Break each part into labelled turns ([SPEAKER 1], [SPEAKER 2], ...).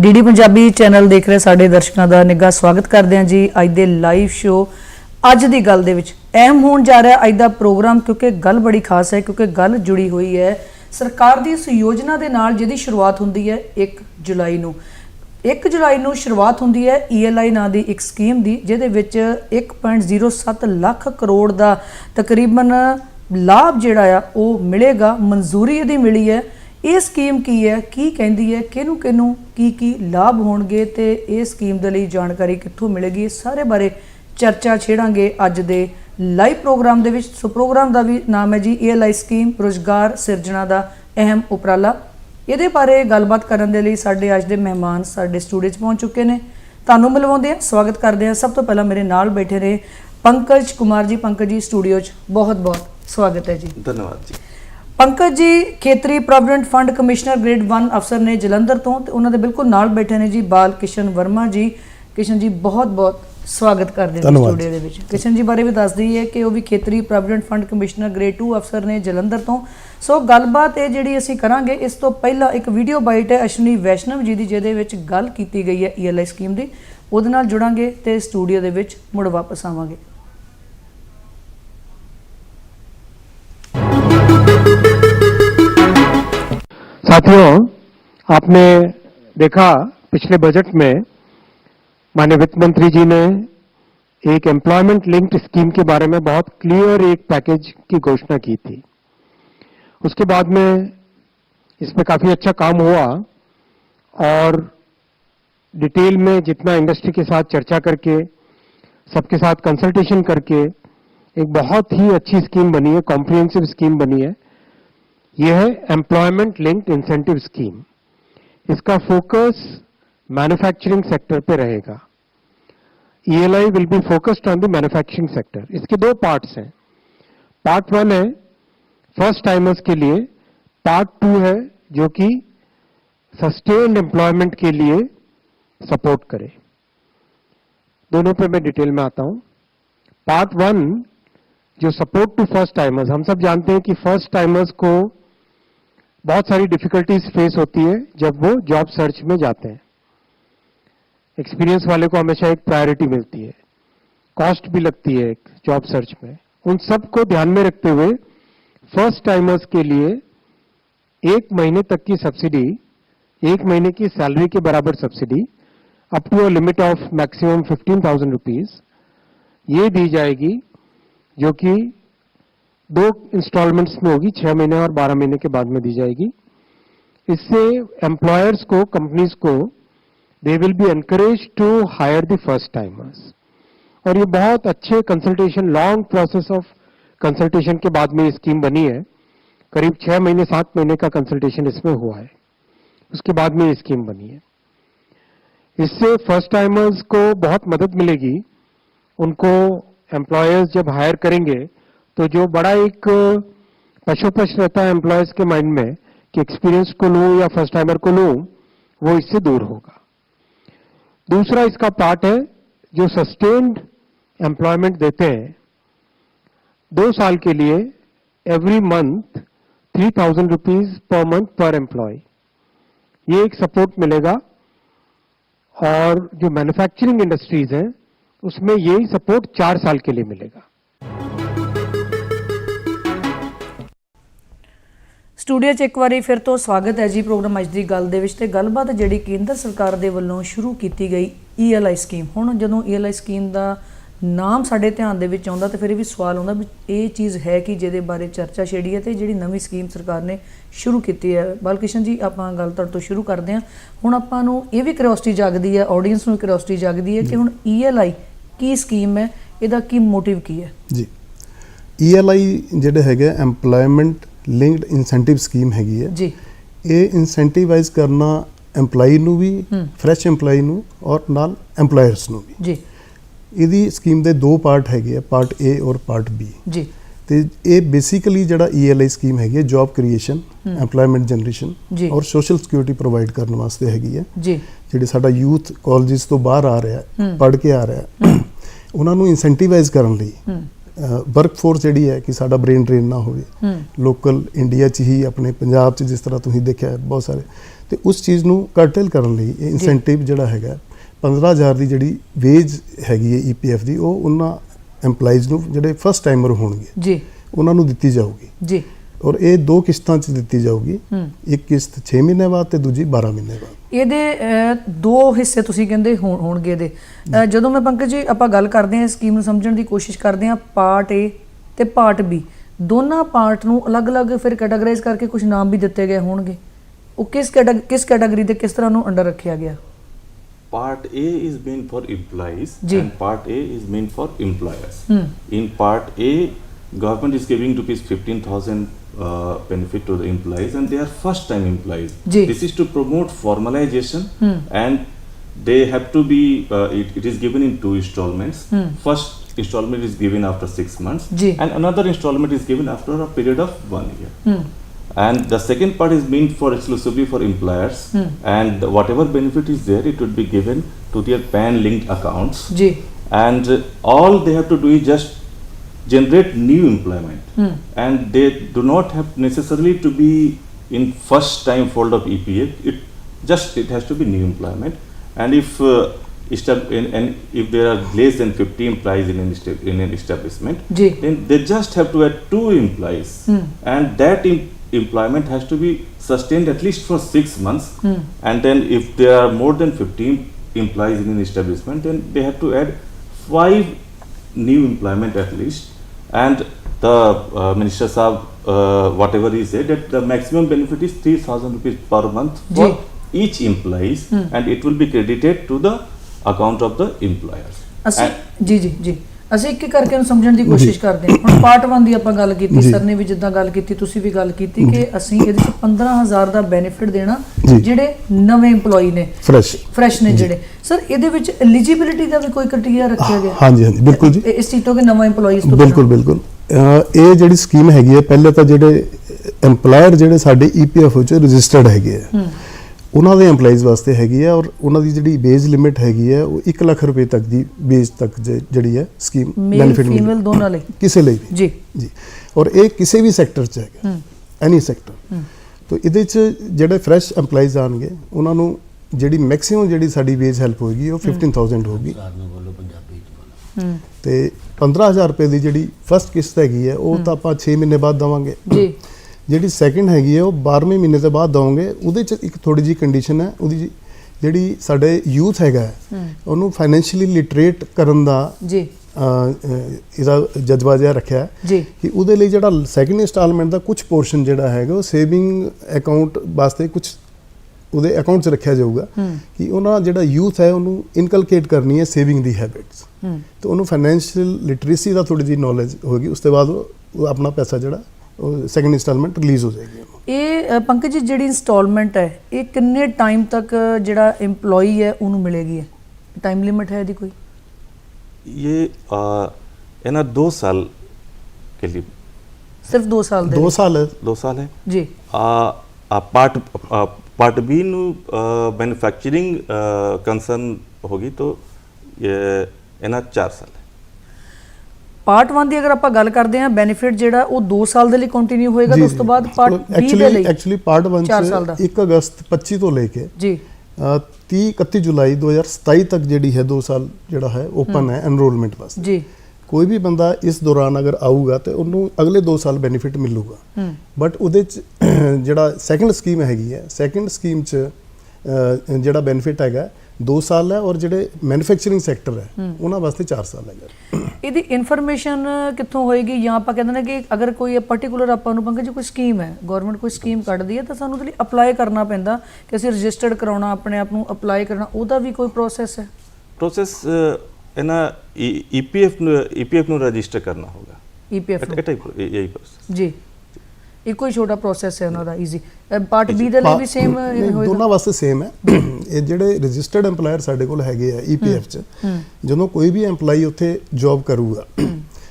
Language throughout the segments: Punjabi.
[SPEAKER 1] ਡੀਡੀ ਪੰਜਾਬੀ ਚੈਨਲ ਦੇਖ ਰਹੇ ਸਾਡੇ ਦਰਸ਼ਕਾਂ ਦਾ ਨਿੱਘਾ ਸਵਾਗਤ ਕਰਦੇ ਹਾਂ ਜੀ ਅੱਜ ਦੇ ਲਾਈਵ ਸ਼ੋ ਅੱਜ ਦੀ ਗੱਲ ਦੇ ਵਿੱਚ ਅਹਿਮ ਹੋਣ ਜਾ ਰਿਹਾ ਅੱਜ ਦਾ ਪ੍ਰੋਗਰਾਮ ਕਿਉਂਕਿ ਗੱਲ ਬੜੀ ਖਾਸ ਹੈ, ਕਿਉਂਕਿ ਗੱਲ ਜੁੜੀ ਹੋਈ ਹੈ। ਸਰਕਾਰ ਦੀ ਇਸ ਯੋਜਨਾ ਦੇ ਨਾਲ ਜਿਹਦੀ ਸ਼ੁਰੂਆਤ ਹੁੰਦੀ ਹੈ 1 ਜੁਲਾਈ ਨੂੰ। 1 ਜੁਲਾਈ ਨੂੰ ਸ਼ੁਰੂਆਤ ਹੁੰਦੀ ਹੈ ELI ਨਾਂ ਦੀ ਇੱਕ ਸਕੀਮ ਦੀ, ਜਿਹਦੇ ਵਿੱਚ 1.07 ਲੱਖ ਕਰੋੜ ਦਾ ਤਕਰੀਬਨ ਲਾਭ ਜਿਹੜਾ ਆ, ਉਹ ਮਿਲੇਗਾ, ਮਨਜ਼ੂਰੀ ਇਹਦੀ ਮਿਲੀ ਹੈ। ਇਹ ਸਕੀਮ ਕੀ ਹੈ? ਕੀ ਕਹਿੰਦੀ ਹੈ? ਕਿਹਨੂੰ ਕਿਹਨੂੰ ਕੀ ਕੀ ਲਾਭ ਹੋਣਗੇ? ਤੇ ਇਹ ਸਕੀਮ ਦੇ ਲਈ ਜਾਣਕਾਰੀ ਕਿੱਥੋਂ ਮਿਲੇਗੀ? ਇਹ ਸਾਰੇ ਬਾਰੇ ਚਰਚਾ ਛੇੜਾਂਗੇ ਅੱਜ ਦੇ ਲਾਈਵ ਪ੍ਰੋਗਰਾਮ ਦੇ ਵਿੱਚ। ਸੋ ਪ੍ਰੋਗਰਾਮ ਦਾ ਵੀ ਨਾਮ ਹੈ ਜੀ ELI ਸਕੀਮ, ਰੋਜ਼ਗਾਰ ਸਿਰਜਣਾ ਦਾ ਅਹਿਮ ਉਪਰਾਲਾ। ਇਹਦੇ ਬਾਰੇ ਗੱਲਬਾਤ ਕਰਨ ਦੇ ਲਈ ਸਾਡੇ ਅੱਜ ਦੇ ਮਹਿਮਾਨ ਸਾਡੇ ਸਟੂਡੀਓ 'ਚ ਪਹੁੰਚ ਚੁੱਕੇ ਨੇ। ਤੁਹਾਨੂੰ ਮਿਲਵਾਉਂਦੇ ਹਾਂ, ਸਵਾਗਤ ਕਰਦੇ ਹਾਂ। ਸਭ ਤੋਂ ਪਹਿਲਾਂ ਮੇਰੇ ਨਾਲ ਬੈਠੇ ਰਹੇ ਪੰਕਜ ਕੁਮਾਰ ਜੀ। ਪੰਕਜ ਜੀ, ਸਟੂਡੀਓ 'ਚ ਬਹੁਤ ਬਹੁਤ ਸਵਾਗਤ ਹੈ ਜੀ।
[SPEAKER 2] ਧੰਨਵਾਦ ਜੀ।
[SPEAKER 1] ਪੰਕਜ ਜੀ ਖੇਤਰੀ ਪ੍ਰੋਵੀਡੈਂਟ ਫੰਡ ਕਮਿਸ਼ਨਰ ਗ੍ਰੇਡ 1 ਅਫਸਰ ਨੇ ਜਲੰਧਰ ਤੋਂ ਤੇ ਉਹਨਾਂ ਦੇ ਬਿਲਕੁਲ ਨਾਲ ਬੈਠੇ ਨੇ ਜੀ ਬਾਲ ਕਿਸ਼ਨ ਵਰਮਾ ਜੀ। ਕਿਸ਼ਨ ਜੀ ਬਹੁਤ ਬਹੁਤ ਸਵਾਗਤ ਕਰਦੇ ਨੇ
[SPEAKER 3] ਧੰਨਵਾਦ
[SPEAKER 1] ਸਟੂਡੀਓ ਦੇ ਵਿੱਚ। ਕਿਸ਼ਨ ਜੀ ਬਾਰੇ ਵੀ ਦੱਸ ਦਈਏ ਕਿ ਉਹ ਵੀ ਖੇਤਰੀ ਪ੍ਰੋਵੀਡੈਂਟ ਫੰਡ ਕਮਿਸ਼ਨਰ ਗ੍ਰੇਡ 2 ਅਫਸਰ ਨੇ ਜਲੰਧਰ ਤੋਂ। ਸੋ ਗੱਲਬਾਤ ਇਹ ਜਿਹੜੀ ਅਸੀਂ ਕਰਾਂਗੇ ਇਸ ਤੋਂ ਪਹਿਲਾਂ ਇੱਕ ਵੀਡੀਓ ਬਾਈਟ ਹੈ ਅਸ਼ਨੀ ਵੈਸ਼ਨਵ ਜੀ ਦੀ ਜਿਹਦੇ ਵਿੱਚ ਗੱਲ ਕੀਤੀ ਗਈ ਹੈ ਈਐਲਆਈ ਸਕੀਮ ਦੀ। ਉਹਦੇ ਨਾਲ ਜੁੜਾਂਗੇ ਤੇ ਸਟੂਡੀਓ ਦੇ ਵਿੱਚ ਮੁੜ ਵਾਪਸ ਆਵਾਂਗੇ।
[SPEAKER 3] साथियों, आपने देखा पिछले बजट में माननीय वित्त मंत्री जी ने एक एम्प्लॉयमेंट लिंक्ड स्कीम के बारे में बहुत क्लियर एक पैकेज की घोषणा की थी। उसके बाद में इसमें काफ़ी अच्छा काम हुआ और डिटेल में जितना इंडस्ट्री के साथ चर्चा करके, सबके साथ कंसल्टेशन करके एक बहुत ही अच्छी स्कीम बनी है कॉम्प्रिहेंसिव स्कीम बनी है। यह है एम्प्लॉयमेंट लिंक्ड इंसेंटिव स्कीम इसका फोकस मैन्युफैक्चरिंग सेक्टर पे रहेगा। ELI will be focused on the manufacturing sector इसके दो पार्ट्स हैं। पार्ट वन है फ़र्स्ट टाइमर्स के लिए। पार्ट टू है जो कि सस्टेन्ड एम्प्लॉयमेंट के लिए सपोर्ट करे। दोनों पे मैं डिटेल में आता हूँ। पार्ट वन जो सपोर्ट टू फ़र्स्ट टाइमर्स हम सब जानते हैं कि फ़र्स्ट टाइमर्स को बहुत सारी डिफिकल्टीज फेस होती है जब वो जॉब सर्च में जाते हैं। एक्सपीरियंस वाले को हमेशा एक प्रायोरिटी मिलती है। कॉस्ट भी लगती है एक जॉब सर्च में। उन सबको ध्यान में रखते हुए फ़र्स्ट टाइमर्स के लिए एक महीने तक की सब्सिडी एक महीने की सैलरी के बराबर subsidy up to a limit of maximum fifteen thousand rupees ये दी जाएगी जो कि दो इंस्टॉलमेंट्स में होगी, छह महीने और बारह महीने के बाद में दी जाएगी। इससे एम्प्लॉयर्स को कंपनीज़ को they will be encourage to hire the first timers और ये बहुत अच्छे consultation long process of consultation के बाद में ये स्कीम बनी है। करीब छह महीने, सात महीने का कंसल्टेशन इसमें हुआ है। उसके बाद में ये स्कीम बनी है। इससे फ़र्स्ट टाइमर्स को बहुत मदद मिलेगी। उनको एम्प्लॉयर्स जब हायर करेंगे तो जो बड़ा एक पशोपश रहता है एम्प्लॉयज़ के माइंड में, कि एक्सपीरियंस को लूँ या फ़र्स्ट टाइमर को लूँ, वो इससे दूर होगा। दूसरा इसका पार्ट है, जो सस्टेन्ड एम्प्लॉयमेंट देते हैं, दो साल के लिए every month three thousand rupees per month per employ ये एक सपोर्ट मिलेगा, और जो मैन्युफैक्चरिंग इंडस्ट्रीज़ हैं, उसमें यही सपोर्ट चार साल के लिए मिलेगा।
[SPEAKER 1] ਸਟੂਡੀਓ 'ਚ ਇੱਕ ਵਾਰੀ ਫਿਰ ਤੋਂ ਸਵਾਗਤ ਹੈ ਜੀ ਪ੍ਰੋਗਰਾਮ ਅੱਜ ਦੀ ਗੱਲ ਦੇ ਵਿੱਚ ਤੇ ਗੱਲਬਾਤ ਜਿਹੜੀ ਕੇਂਦਰ ਸਰਕਾਰ ਦੇ ਵੱਲੋਂ ਸ਼ੁਰੂ ਕੀਤੀ ਗਈ ELI ਸਕੀਮ ਹੁਣ ਜਦੋਂ ELI ਸਕੀਮ ਦਾ ਨਾਮ ਸਾਡੇ ਧਿਆਨ ਦੇ ਵਿੱਚ ਆਉਂਦਾ ਤੇ ਫਿਰ ਇਹ ਵੀ ਸਵਾਲ ਆਉਂਦਾ ਵੀ ਇਹ ਚੀਜ਼ ਹੈ ਕਿ ਜਿਹਦੇ ਬਾਰੇ ਚਰਚਾ ਛੇੜੀ ਹੈ ਤੇ ਜਿਹੜੀ ਨਵੀਂ ਸਕੀਮ ਸਰਕਾਰ ਨੇ ਸ਼ੁਰੂ ਕੀਤੀ ਹੈ। ਬਾਲਕਿਸ਼ਨ ਜੀ, ਆਪਾਂ ਗੱਲ ਤੁਹਾਡੇ ਤੋਂ ਸ਼ੁਰੂ ਕਰਦੇ ਹਾਂ। ਹੁਣ ਆਪਾਂ ਨੂੰ ਇਹ ਵੀ ਕਿਉਰਿਓਸਿਟੀ ਜਾਗਦੀ ਹੈ ਆਡੀਅנס ਨੂੰ ਕਿਉਰਿਓਸਿਟੀ ਜਾਗਦੀ ਹੈ ਕਿ ਹੁਣ ELI ਕੀ ਸਕੀਮ ਹੈ, ਇਹਦਾ ਕੀ ਮੋਟਿਵ ਕੀ ਹੈ?
[SPEAKER 4] ਜੀ। ELI ਜਿਹੜੇ ਹੈਗੇ EMPLOYMENT ਲਿੰਕਡ ਇਨਸੈਂਟਿਵ ਸਕੀਮ ਹੈਗੀ ਹੈ।
[SPEAKER 1] ਜੀ।
[SPEAKER 4] ਇਹ ਇਨਸੈਂਟਿਵਾਈਜ਼ ਕਰਨਾ EMPLOYE ਨੂੰ ਵੀ। ਫਰੈਸ਼ EMPLOYE ਨੂੰ ਔਰ ਨਾਲ EMPLOYERS ਨੂੰ ਵੀ।
[SPEAKER 1] ਜੀ।
[SPEAKER 4] ਇਹਦੀ ਸਕੀਮ ਦੇ ਦੋ ਪਾਰਟ ਹੈਗੇ ਆ ਪਾਰਟ A ਔਰ ਪਾਰਟ B
[SPEAKER 1] ਜੀ।
[SPEAKER 4] ਤੇ ਇਹ ਬੇਸਿਕਲੀ ਜਿਹੜਾ ELI ਸਕੀਮ ਹੈਗੀ ਹੈ ਜੌਬ ਕ੍ਰੀਏਸ਼ਨ EMPLOYMENT ਜਨਰੇਸ਼ਨ। ਔਰ ਸੋਸ਼ਲ ਸਿਕਿਉਰਿਟੀ ਪ੍ਰੋਵਾਈਡ ਕਰਨ ਵਾਸਤੇ ਹੈਗੀ ਹੈ।
[SPEAKER 1] ਜੀ।
[SPEAKER 4] ਜਿਹੜੇ ਸਾਡਾ ਯੂਥ ਕਾਲਜਸ ਤੋਂ ਬਾਹਰ ਆ ਰਿਹਾ। ਪੜ੍ਹ ਕੇ ਆ ਰਿਹਾ ਉਹਨਾਂ ਨੂੰ ਇਨਸੈਂਟਿਵਾਈਜ਼ ਕਰਨ ਲਈ ਵਰਕਫੋਰਸ ਜਿਹੜੀ ਹੈ ਕਿ ਸਾਡਾ ਬ੍ਰੇਨ ਡਰੇਨ ਨਾ ਹੋਵੇ। ਲੋਕਲ ਇੰਡੀਆ 'ਚ ਹੀ ਆਪਣੇ ਪੰਜਾਬ 'ਚ ਜਿਸ ਤਰ੍ਹਾਂ ਤੁਸੀਂ ਦੇਖਿਆ ਬਹੁਤ ਸਾਰੇ। ਤੇ ਉਸ ਚੀਜ਼ ਨੂੰ ਕਰਟਲ ਕਰਨ ਲਈ ਇਹ ਇਨਸੈਂਟਿਵ ਜਿਹੜਾ ਹੈਗਾ 15000 ਦੀ ਜਿਹੜੀ ਵੇਜ ਹੈਗੀ ਹੈ ਈਪੀਐਫ ਦੀ ਉਹ ਉਹਨਾਂ EMPLOYEES ਨੂੰ ਜਿਹੜੇ ਫਸਟ ਟਾਈਮਰ ਹੋਣਗੇ
[SPEAKER 1] ਜੀ।
[SPEAKER 4] ਉਹਨਾਂ ਨੂੰ ਦਿੱਤੀ ਜਾਊਗੀ।
[SPEAKER 1] ਜੀ।
[SPEAKER 4] ਔਰ ਇਹ ਦੋ ਕਿਸ਼ਤਾਂ 'ਚ ਦਿੱਤੀ ਜਾਊਗੀ। ਇੱਕ ਕਿਸ਼ਤ 6 ਮਹੀਨੇ ਬਾਅਦ ਤੇ ਦੂਜੀ 12 ਮਹੀਨੇ ਬਾਅਦ।
[SPEAKER 1] ਇਹਦੇ ਦੋ ਹਿੱਸੇ ਤੁਸੀਂ ਕਹਿੰਦੇ ਹੋਣ- ਹੋਣਗੇ ਇਹਦੇ। ਜਦੋਂ ਮੈਂ ਪੰਕਜ ਜੀ ਆਪਾਂ ਗੱਲ ਕਰਦੇ ਹਾਂ ਸਕੀਮ ਨੂੰ ਸਮਝਣ ਦੀ ਕੋਸ਼ਿਸ਼ ਕਰਦੇ ਹਾਂ ਪਾਰਟ A ਤੇ ਪਾਰਟ B ਦੋਨਾਂ ਪਾਰਟ ਨੂੰ ਅਲੱਗ-ਅਲੱਗ ਫਿਰ ਕੈਟਾਗਰਾਈਜ਼ ਕਰਕੇ ਕੁਝ ਨਾਮ ਵੀ ਦਿੱਤੇ ਗਏ ਹੋਣਗੇ। ਉਹ ਕਿਸ ਕਿਸ ਕੈਟਾਗਰੀ ਦੇ ਕਿਸ ਤਰ੍ਹਾਂ ਨੂੰ ਅੰਡਰ ਰੱਖਿਆ ਗਿਆ?
[SPEAKER 2] Part A is meant for employees
[SPEAKER 1] Ji.
[SPEAKER 2] and Part A is meant for employers.
[SPEAKER 1] Hmm.
[SPEAKER 2] In Part A, government is giving rupees 15,000 uh, benefit to the employees and they are first time employees.
[SPEAKER 1] Ji.
[SPEAKER 2] This is to promote formalization
[SPEAKER 1] Hmm.
[SPEAKER 2] and they have to be, uh, it, it is given in two installments.
[SPEAKER 1] Hmm.
[SPEAKER 2] First installment is given after six months
[SPEAKER 1] Ji.
[SPEAKER 2] and another installment is given after a period of one year.
[SPEAKER 1] ਹੂੰ
[SPEAKER 2] And the second part is meant for exclusively for employers,
[SPEAKER 1] Hmm.
[SPEAKER 2] and whatever benefit is there, it would be given to their PAN linked accounts. And uh, all they have to do is just generate new employment,
[SPEAKER 1] ਹੂੰ
[SPEAKER 2] and they do not have necessarily to be in first time fold of EPF. It just it has to be new employment, and if uh, and if there are less than 50 employees in an, in an establishment,
[SPEAKER 1] ਜੀ
[SPEAKER 2] then they just have to add two employees.
[SPEAKER 1] Hmm.
[SPEAKER 2] and that em- employment has to be sustained at least for six months.
[SPEAKER 1] Hmm.
[SPEAKER 2] and then if there are more than 15 employees in an establishment then they have to add five new employment at least and the uh, minister sir, uh, whatever he said that the maximum benefit is 3000 rupees per month for each employees and it will be credited to the account of the employers.
[SPEAKER 1] As
[SPEAKER 2] and,
[SPEAKER 1] jee jee. ਅਸੀਂ ਇੱਕ ਇੱਕ ਕਰਕੇ ਨੂੰ ਸਮਝਣ ਦੀ ਕੋਸ਼ਿਸ਼ ਕਰਦੇ ਹਾਂ। ਹੁਣ ਪਾਰਟ 1 ਦੀ ਆਪਾਂ ਗੱਲ ਕੀਤੀ। ਸਰ ਨੇ ਵੀ ਜਿੱਦਾਂ ਗੱਲ ਕੀਤੀ ਤੁਸੀਂ ਵੀ ਗੱਲ ਕੀਤੀ ਕਿ ਅਸੀਂ ਇਹਦੇ ਚ 15000 ਦਾ ਬੈਨੀਫਿਟ ਦੇਣਾ। ਜਿਹੜੇ ਨਵੇਂ EMPLOYE ਨੇ।
[SPEAKER 4] ਫਰੈਸ਼
[SPEAKER 1] ਫਰੈਸ਼ ਨੇ ਜਿਹੜੇ। ਸਰ ਇਹਦੇ ਵਿੱਚ ਐਲੀਜੀਬਿਲਿਟੀ ਦਾ ਵੀ ਕੋਈ ਕ੍ਰਾਈਟੇਰੀਆ ਰੱਖਿਆ ਗਿਆ?
[SPEAKER 4] ਹਾਂਜੀ ਹਾਂਜੀ ਬਿਲਕੁਲ ਜੀ।
[SPEAKER 1] ਇਸ ਚੀਜ਼ ਤੋਂ ਕਿ ਨਵਾਂ EMPLOYEES ਤੋਂ
[SPEAKER 4] ਬਿਲਕੁਲ ਬਿਲਕੁਲ। ਇਹ ਜਿਹੜੀ ਸਕੀਮ ਹੈਗੀ ਹੈ ਪਹਿਲੇ ਤਾਂ ਜਿਹੜੇ EMPLOYER ਜਿਹੜੇ ਸਾਡੇ EPF ਚ ਰਜਿਸਟਰਡ ਹੈਗੇ ਆ।
[SPEAKER 1] ਹੂੰ।
[SPEAKER 4] ਉਹਨਾਂ ਦੇ EMPLOYEES ਵਾਸਤੇ ਹੈਗੀ ਹੈ ਔਰ ਉਹਨਾਂ ਦੀ ਜਿਹੜੀ ਬੇਜ ਲਿਮਿਟ ਹੈਗੀ ਹੈ ਉਹ 1 ਲੱਖ ਰੁਪਏ ਤੱਕ ਦੀ ਬੇਜ ਤੱਕ ਜਿਹੜੀ ਹੈ ਸਕੀਮ
[SPEAKER 1] ਮੇਲ
[SPEAKER 4] ਬੈਨੀਫਿਟ
[SPEAKER 1] ਫੀਮੇਲ ਦੋਨਾਂ ਲਈ?
[SPEAKER 4] ਕਿਸੇ ਲਈ ਵੀ।
[SPEAKER 1] ਜੀ।
[SPEAKER 4] ਜੀ। ਔਰ ਇਹ ਕਿਸੇ ਵੀ ਸੈਕਟਰ 'ਚ ਹੈਗਾ। ਐਨੀ ਸੈਕਟਰ ਤੋ ਇਹਦੇ 'ਚ ਜਿਹੜੇ ਫਰੈਸ਼ EMPLOYEES ਆਣਗੇ ਉਹਨਾਂ ਨੂੰ ਜਿਹੜੀ ਮੈਕਸਿਮਮ ਜਿਹੜੀ ਸਾਡੀ ਵੇਜ ਹੈਲਪ ਹੋਏਗੀ ਉਹ 15000 ਹੋਗੀ ਤੇ 15000 ਰੁਪਏ ਦੀ ਜਿਹੜੀ ਫਸਟ ਕਿਸ਼ਤ ਹੈਗੀ ਹੈ ਉਹ ਤਾਂ ਆਪਾਂ 6 ਮਹੀਨੇ ਬਾਅਦ ਦਵਾਂਗੇ।
[SPEAKER 1] ਜੀ।
[SPEAKER 4] ਜਿਹੜੀ ਸੈਕੰਡ ਹੈਗੀ ਹੈ ਉਹ 12ਵੇਂ ਮਹੀਨੇ ਤੋਂ ਬਾਅਦ ਦਵਾਂਗੇ। ਉਹਦੇ 'ਚ ਇੱਕ ਥੋੜੀ ਜੀ ਕੰਡੀਸ਼ਨ ਹੈ ਉਹਦੀ ਜੀ- ਜਿਹੜੀ ਸਾਡੇ ਯੂਥ ਹੈਗਾ ਉਹਨੂੰ ਫਾਈਨੈਂਸ਼ੀਅਲੀ ਲਿਟਰੇਟ ਕਰਨ ਦਾ
[SPEAKER 1] ਜੀ।
[SPEAKER 4] ਇਹਦਾ ਜਜ਼ਬਾ ਜਿਹਾ ਰੱਖਿਆ
[SPEAKER 1] ਜੀ।
[SPEAKER 4] ਕਿ ਉਹਦੇ ਲਈ ਜਿਹੜਾ ਸੈਕੰਡ ਇੰਸਟਾਲਮੈਂਟ ਦਾ ਕੁਝ ਪੋਰਸ਼ਨ ਜਿਹੜਾ ਹੈਗਾ ਉਹ ਸੇਵਿੰਗ ਅਕਾਊਂਟ ਵਾਸਤੇ ਕੁਝ ਉਹਦੇ ਅਕਾਊਂਟ 'ਚ ਰੱਖਿਆ ਜਾਊਗਾ ਕਿ ਉਹਨਾਂ ਜਿਹੜਾ ਯੂਥ ਹੈ ਉਹਨੂੰ ਇਨਕਲਕੇਟ ਕਰਨੀ ਹੈ ਸੇਵਿੰਗ ਦੀ ਹੈਬਿਟਸ ਤੇ ਉਹਨੂੰ ਫਾਈਨੈਂਸ਼ੀਅਲ ਲਿਟਰੇਸੀ ਦਾ ਥੋੜੀ ਜਿਹੀ ਨੌਲੇਜ ਹੋਏਗੀ ਉਸ ਤੋਂ ਬਾਅਦ ਉਹ ਆਪਣਾ ਪੈਸਾ ਜਿਹੜਾ ਸੈਕੰਡ ਇੰਸਟਾਲਮੈਂਟ ਰਿਲੀਜ਼ ਹੋ ਜਾਏਗੀ ਉਹਨੂੰ
[SPEAKER 1] ਇਹ ਅ, ਪੰਕਜ ਜੀ ਜਿਹੜੀ ਇਨਸਟਾਲਮੈਂਟ ਹੈ ਇਹ ਕਿੰਨੇ ਟਾਈਮ ਤੱਕ ਜਿਹੜਾ EMPLOYEE ਹੈ ਉਹਨੂੰ ਮਿਲੇਗੀ ਹੈ ਟਾਈਮ ਲਿਮਿਟ ਹੈ ਇਹਦੀ ਕੋਈ
[SPEAKER 2] ये आ, है ना दो साल के लिए
[SPEAKER 1] ਸਿਰਫ 2 ਸਾਲ ਦੇ
[SPEAKER 4] ਦੋ
[SPEAKER 1] ਲਈ?
[SPEAKER 4] ਸਾਲ ਹੈ
[SPEAKER 2] दो साल है
[SPEAKER 1] ਜੀ
[SPEAKER 2] आ, आ, पार्ट आ, पार्ट बी नु मैन्युफैक्चरिंग कंसर्न होगी तो ये है ना चार साल है
[SPEAKER 1] ਪਾਰਟ 1 ਦੀ ਅਗਰ ਆਪਾਂ ਗੱਲ ਕਰਦੇ ਹਾਂ ਬੈਨੀਫਿਟ ਜਿਹੜਾ ਉਹ 2 ਸਾਲ ਦੇ ਲਈ ਕੰਟੀਨਿਊ ਹੋਏਗਾ ਉਸ ਤੋਂ ਬਾਅਦ ਪਾਰਟ B ਦੇ ਲਈ
[SPEAKER 4] ਐਕਚੁਅਲੀ ਪਾਰਟ 1
[SPEAKER 1] ਚਾਰ ਸਾਲ ਦਾ।
[SPEAKER 4] ਚ 1 ਅਗਸਤ 25 ਤੋਂ ਲੈ ਕੇ
[SPEAKER 1] ਜੀ।
[SPEAKER 4] ਅ, 30 31 ਜੁਲਾਈ 2027 ਤੱਕ ਜਿਹੜੀ ਹੈ 2 ਸਾਲ ਜਿਹੜਾ ਹੈ ਓਪਨ ਹੈ। ਐਨਰੋਲਮੈਂਟ ਵਾਸਤੇ।
[SPEAKER 1] ਜੀ।
[SPEAKER 4] ਕੋਈ ਵੀ ਬੰਦਾ ਇਸ ਦੌਰਾਨ ਅਗਰ ਆਊਗਾ ਤੇ ਉਹਨੂੰ ਅਗਲੇ 2 ਸਾਲ ਬੈਨੀਫਿਟ ਮਿਲੂਗਾ। ਬਟ ਉਹਦੇ ਚ ਜਿਹੜਾ ਸੈਕੰਡ ਸਕੀਮ ਹੈਗੀ ਹੈ ਸੈਕੰਡ ਸਕੀਮ ਚ ਜਿਹੜਾ ਬੈਨੀਫਿਟ ਹੈਗਾ 2 ਸਾਲ ਹੈ ਔਰ ਜਿਹੜੇ ਮੈਨੂਫੈਕਚਰਿੰਗ ਸੈਕਟਰ ਹੈ ਉਹਨਾਂ ਵਾਸਤੇ 4 ਸਾਲ ਹੈਗਾ।
[SPEAKER 1] ਇਹਦੀ ਇਨਫੋਰਮੇਸ਼ਨ ਕਿੱਥੋਂ ਹੋਏਗੀ? ਜਾਂ ਆਪਾਂ ਕਹਿੰਦੇ ਨੇ ਕਿ ਅਗਰ ਕੋਈ ਪਾਰਟਿਕੂਲਰ ਆਪਾਂ ਨੂੰ ਪੰਕਜ ਕੋਈ ਸਕੀਮ ਹੈ ਗਵਰਨਮੈਂਟ ਕੋਈ ਸਕੀਮ ਕੱਢਦੀ ਹੈ ਤਾਂ ਸਾਨੂੰ ਉਹਦੇ ਲਈ ਅਪਲਾਈ ਕਰਨਾ ਪੈਂਦਾ ਕਿ ਅਸੀਂ ਰਜਿਸਟਰਡ ਕਰਾਉਣਾ ਆਪਣੇ ਆਪ ਨੂੰ ਅਪਲਾਈ ਕਰਨਾ ਉਹਦਾ ਵੀ ਕੋਈ ਪ੍ਰੋਸੈਸ ਹੈ?
[SPEAKER 2] ਪ੍ਰੋਸੈਸ ਇਹਨਾਂ e- ਈਪੀਐਫ ਨੂੰ ਈਪੀਐਫ ਨੂੰ ਰਜਿਸਟਰ ਕਰਨਾ
[SPEAKER 1] ਹੋਗਾ
[SPEAKER 2] ਈਪੀਐਫ ਇਹ ਟਾਈਪ ਇਹ ਪ੍ਰੋਸੈਸ
[SPEAKER 1] ਜੀ। ਇੱਕੋ ਹੀ ਛੋਟਾ ਪ੍ਰੋਸੈਸ ਹੈ ਉਹਨਾਂ ਦਾ ਈਜ਼ੀ ਪਾਰਟ ਬੀ ਦੇ ਲਈ ਵੀ ਸੇਮ ਹੋਏਗਾ।
[SPEAKER 4] ਦੋਨਾਂ ਵਾਸਤੇ ਸੇਮ ਹੈ। ਇਹ ਜਿਹੜੇ ਰਜਿਸਟਰਡ EMPLOYER ਸਾਡੇ ਕੋਲ ਹੈਗੇ ਆ EPF ਚ ਜਦੋਂ ਕੋਈ ਵੀ EMPLOYEE ਉੱਥੇ ਜੌਬ ਕਰੂਗਾ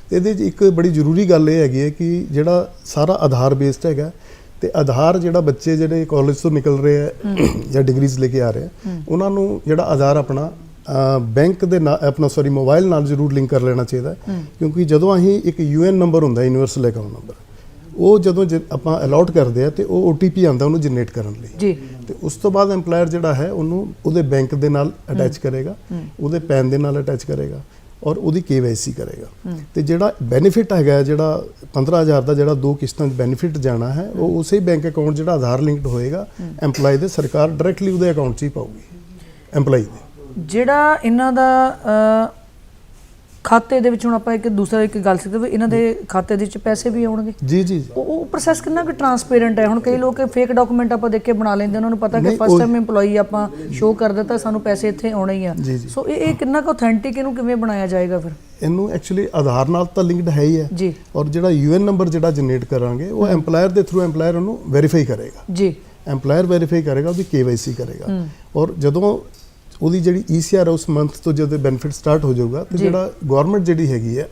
[SPEAKER 4] ਤੇ ਇਹਦੇ 'ਚ ਇੱਕ ਬੜੀ ਜ਼ਰੂਰੀ ਗੱਲ ਇਹ ਹੈਗੀ ਹੈ ਕਿ ਜਿਹੜਾ ਸਾਰਾ ਆਧਾਰ ਬੇਸਡ ਹੈਗਾ ਤੇ ਆਧਾਰ ਜਿਹੜਾ ਬੱਚੇ ਜਿਹੜੇ ਕਾਲਜ ਤੋਂ ਨਿਕਲ ਰਹੇ ਆ ਜਾਂ ਡਿਗਰੀਜ਼ ਲੈ ਕੇ ਆ ਰਹੇ ਆ ਉਹਨਾਂ ਨੂੰ ਜਿਹੜਾ ਆਧਾਰ ਆਪਣਾ ਬੈਂਕ ਦੇ ਨਾਲ ਆਪਣਾ ਸੌਰੀ ਮੋਬਾਈਲ ਨਾਲ ਜ਼ਰੂਰ ਲਿੰਕ ਕਰ ਲੈਣਾ ਚਾਹੀਦਾ। ਕਿਉਂਕਿ ਜਦੋਂ ਅਸੀਂ ਇੱਕ ਯੂਐਨ ਨੰਬਰ ਹੁੰਦਾ ਯੂਨੀਵਰਸਲ ਅਕਾਊਂਟ ਨੰਬਰ ਉਹ ਜਦੋਂ ਆਪਾਂ ਅਲਾਟ ਕਰਦੇ ਆ ਤੇ ਉਹ OTP ਆਉਂਦਾ ਉਹਨੂੰ ਜਨਰੇਟ ਕਰਨ ਲਈ।
[SPEAKER 1] ਜੀ।
[SPEAKER 4] ਤੇ ਉਸ ਤੋਂ ਬਾਅਦ EMPLOYER ਜਿਹੜਾ ਹੈ ਉਹਨੂੰ ਉਹਦੇ ਬੈਂਕ ਦੇ ਨਾਲ ਅਟੈਚ ਕਰੇਗਾ ਉਹਦੇ ਪੈਨ ਦੇ ਨਾਲ ਅਟੈਚ ਕਰੇਗਾ ਔਰ ਉਹਦੀ KYC ਕਰੇਗਾ। ਤੇ ਜਿਹੜਾ ਬੈਨੀਫਿਟ ਹੈਗਾ ਜਿਹੜਾ 15000 ਦਾ ਜਿਹੜਾ ਦੋ ਕਿਸ਼ਤਾਂ 'ਚ ਬੈਨੀਫਿਟ ਜਾਣਾ ਹੈ ਉਹ ਉਸੇ ਬੈਂਕ ਅਕਾਊਂਟ ਜਿਹੜਾ ਆਧਾਰ ਲਿੰਕਡ ਹੋਏਗਾ EMPLOYE ਦੇ ਸਰਕਾਰ ਡਾਇਰੈਕਟਲੀ ਉਹਦੇ ਅਕਾਊਂਟ 'ਚ ਹੀ ਪਾਊਗੀ EMPLOYE ਦੇ।
[SPEAKER 1] ਜਿਹੜਾ ਇਹਨਾਂ ਦਾ ਖਾਤੇ ਦੇ ਵਿੱਚ ਹੁਣ ਆਪਾਂ ਇੱਕ ਦੂਸਰਾ ਇੱਕ ਗੱਲ ਸਿੱਖਦੇ ਵੀ ਇਹਨਾਂ ਦੇ ਖਾਤੇ ਦੇ ਵਿੱਚ ਪੈਸੇ ਵੀ ਆਉਣਗੇ।
[SPEAKER 4] ਜੀ ਜੀ।
[SPEAKER 1] ਉਹ ਪ੍ਰੋਸੈਸ ਕਿੰਨਾ ਕੁ ਟਰਾਂਸਪੇਰੈਂਟ ਹੈ? ਹੁਣ ਕਈ ਲੋਕ ਫੇਕ ਡਾਕੂਮੈਂਟ ਆਪਾਂ ਦੇਖ ਕੇ ਬਣਾ ਲੈਂਦੇ ਉਹਨਾਂ ਨੂੰ ਪਤਾ ਕਿ ਫਸਟ ਟਾਈਮ EMPLOYE ਆਪਾਂ ਸ਼ੋਅ ਕਰ ਦਿੱਤਾ ਸਾਨੂੰ ਪੈਸੇ ਇੱਥੇ ਆਉਣੇ ਹੀ ਆ। ਸੋ ਇਹ ਇਹ ਕਿੰਨਾ ਕੁ ਆਥੈਂਟਿਕ ਇਹਨੂੰ ਕਿਵੇਂ ਬਣਾਇਆ ਜਾਏਗਾ ਫਿਰ?
[SPEAKER 4] ਇਹਨੂੰ ਐਕਚੁਅਲੀ ਆਧਾਰ ਨਾਲ ਤਾਂ ਲਿੰਕਡ ਹੈ ਹੀ ਹੈ।
[SPEAKER 1] ਜੀ।
[SPEAKER 4] ਔਰ ਜਿਹੜਾ ਯੂਐਨ ਨੰਬਰ ਜਿਹੜਾ ਜਨਰੇਟ ਕਰਾਂਗੇ ਉਹ EMPLOYER ਦੇ ਥਰੂ EMPLOYER ਉਹਨੂੰ ਵੈਰੀਫਾਈ ਕਰੇਗਾ।
[SPEAKER 1] ਜੀ।
[SPEAKER 4] EMPLOYER ਵੈਰੀਫਾਈ ਕਰੇਗਾ ਉਹਦੀ KYC ਕਰੇਗਾ। ਔਰ ਜਦੋਂ ਉਹਦੀ ਜਿਹੜੀ ECR ਉਸ ਮੰਥ ਤੋਂ ਜਦੋਂ ਬੈਨੀਫਿਟ ਸਟਾਰਟ ਹੋ ਜਾਊਗਾ ਤੇ। ਜਿਹੜਾ ਗਵਰਨਮੈਂਟ ਜਿਹੜੀ ਹੈਗੀ ਹੈ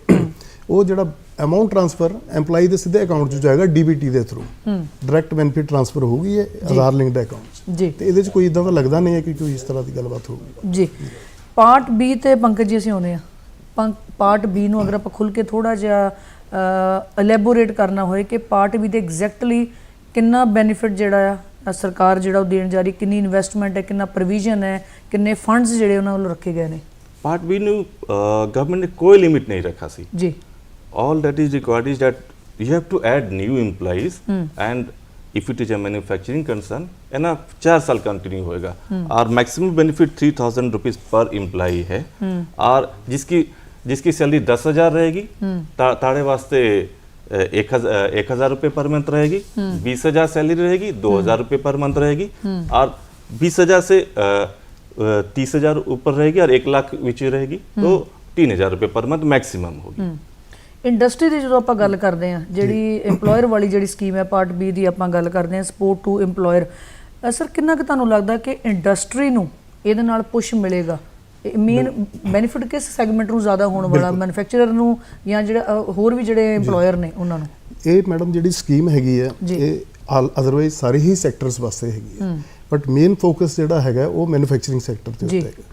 [SPEAKER 4] ਉਹ ਜਿਹੜਾ ਅਮਾਉਂਟ ਟ੍ਰਾਂਸਫਰ EMPLOYE ਦੇ ਸਿੱਧੇ ਅਕਾਊਂਟ 'ਚ ਜਾਏਗਾ DBT ਦੇ ਥਰੂ ਡਾਇਰੈਕਟ ਬੈਨੀਫਿਟ ਟ੍ਰਾਂਸਫਰ ਹੋਊਗੀ ਇਹ ਆਧਾਰ ਲਿੰਕਡ ਅਕਾਊਂਟ 'ਚ।
[SPEAKER 1] ਜੀ।
[SPEAKER 4] ਤੇ ਇਹਦੇ 'ਚ ਕੋਈ ਇਦਾਂ ਦਾ ਲੱਗਦਾ ਨਹੀਂ ਹੈ ਕਿ ਕੋਈ ਇਸ ਤਰ੍ਹਾਂ ਦੀ ਗੱਲਬਾਤ ਹੋਊਗੀ।
[SPEAKER 1] ਜੀ। ਪਾਰਟ ਬੀ ਤੇ ਪੰਕਜ ਜੀ ਅਸੀਂ ਆਉਂਦੇ ਆ। ਪਾਰਟ ਬੀ ਨੂੰ ਅਗਰ ਆਪਾਂ ਖੁੱਲ ਕੇ ਥੋੜਾ ਜਿਹਾ ਐਲੈਬੋਰੇਟ ਕਰਨਾ ਹੋਏ ਕਿ ਪਾਰਟ ਬੀ ਦੇ ਐਗਜ਼ੈਕਟਲੀ ਕਿੰਨਾ ਬੈਨੀਫਿਟ ਜਿਹੜਾ ਆ ਸਰਕਾਰ ਜਿਹੜਾ ਉਹ ਦੇਣ ਜਾ ਰਹੀ ਕਿੰਨੀ ਇਨਵੈਸਟਮੈਂਟ ਹੈ ਕਿੰਨਾ ਪ੍ਰੋਵੀਜ਼ਨ ਹੈ ਕਿੰਨੇ ਫੰਡਸ ਜਿਹੜੇ ਉਹਨਾਂ ਵੱਲੋਂ ਰੱਖੇ ਗਏ ਨੇ
[SPEAKER 2] ਪਾਰਟ ਬੀ ਨੂੰ ਗਵਰਨਮੈਂਟ ਨੇ ਕੋਈ ਲਿਮਿਟ ਨਹੀਂ ਰੱਖਾ ਸੀ
[SPEAKER 1] ਜੀ
[SPEAKER 2] all that is required is that you have to add new employees and if it is a manufacturing concern है ना चार साल कंटिन्यू होएगा और maximum benefit three thousand rupees per employee है और जिसकी जिसकी सैलरी दस हजार रहेगी ता, ताड़े वास्ते अ, एक हजार एक हजार रुपये पर मंथ रहेगी बीस हजार सैलरी रहेगी दो हजार रुपये पर मंथ रहेगी और बीस हजार से तीस हजार ऊपर रहेगी और एक लाख नीचे रहेगी तो तीन हजार रुपये पर मंथ मैक्सिमम होगी
[SPEAKER 1] ਇੰਡਸਟਰੀ ਦੀ ਜਦੋਂ ਆਪਾਂ ਗੱਲ ਕਰਦੇ ਆ ਜਿਹੜੀ EMPLOYER ਵਾਲੀ ਜਿਹੜੀ ਸਕੀਮ ਹੈ ਪਾਰਟ ਬੀ ਦੀ ਆਪਾਂ ਗੱਲ ਕਰਦੇ ਆ ਸਪੋਰਟ ਟੂ EMPLOYER ਸਰ ਕਿੰਨਾ ਕੁ ਤੁਹਾਨੂੰ ਲੱਗਦਾ ਕਿ ਇੰਡਸਟਰੀ ਨੂੰ ਇਹਦੇ ਨਾਲ ਪੁਸ਼ ਮਿਲੇਗਾ ਮੇਨ ਬੈਨੀਫਿਟ ਕਿਸ ਸੈਗਮੈਂਟ ਨੂੰ ਜ਼ਿਆਦਾ ਹੋਣ ਵਾਲਾ? ਮੈਨੂਫੈਕਚਰਰ ਨੂੰ ਜਾਂ ਜਿਹੜਾ ਹੋਰ ਵੀ ਜਿਹੜੇ EMPLOYER ਨੇ ਉਹਨਾਂ ਨੂੰ?
[SPEAKER 4] ਇਹ ਮੈਡਮ ਜਿਹੜੀ ਸਕੀਮ ਹੈਗੀ ਹੈ। ਇਹ ਅਦਰਵਾਈਜ਼ ਸਾਰੇ ਹੀ ਸੈਕਟਰਸ ਵਾਸਤੇ ਹੈਗੀ ਹੈ। ਬਟ ਮੇਨ ਫੋਕਸ ਜਿਹੜਾ ਹੈਗਾ ਉਹ ਮੈਨੂਫੈਕਚਰਿੰਗ ਸੈਕਟਰ ਤੇ। ਉੱਤੇ ਹੈਗਾ।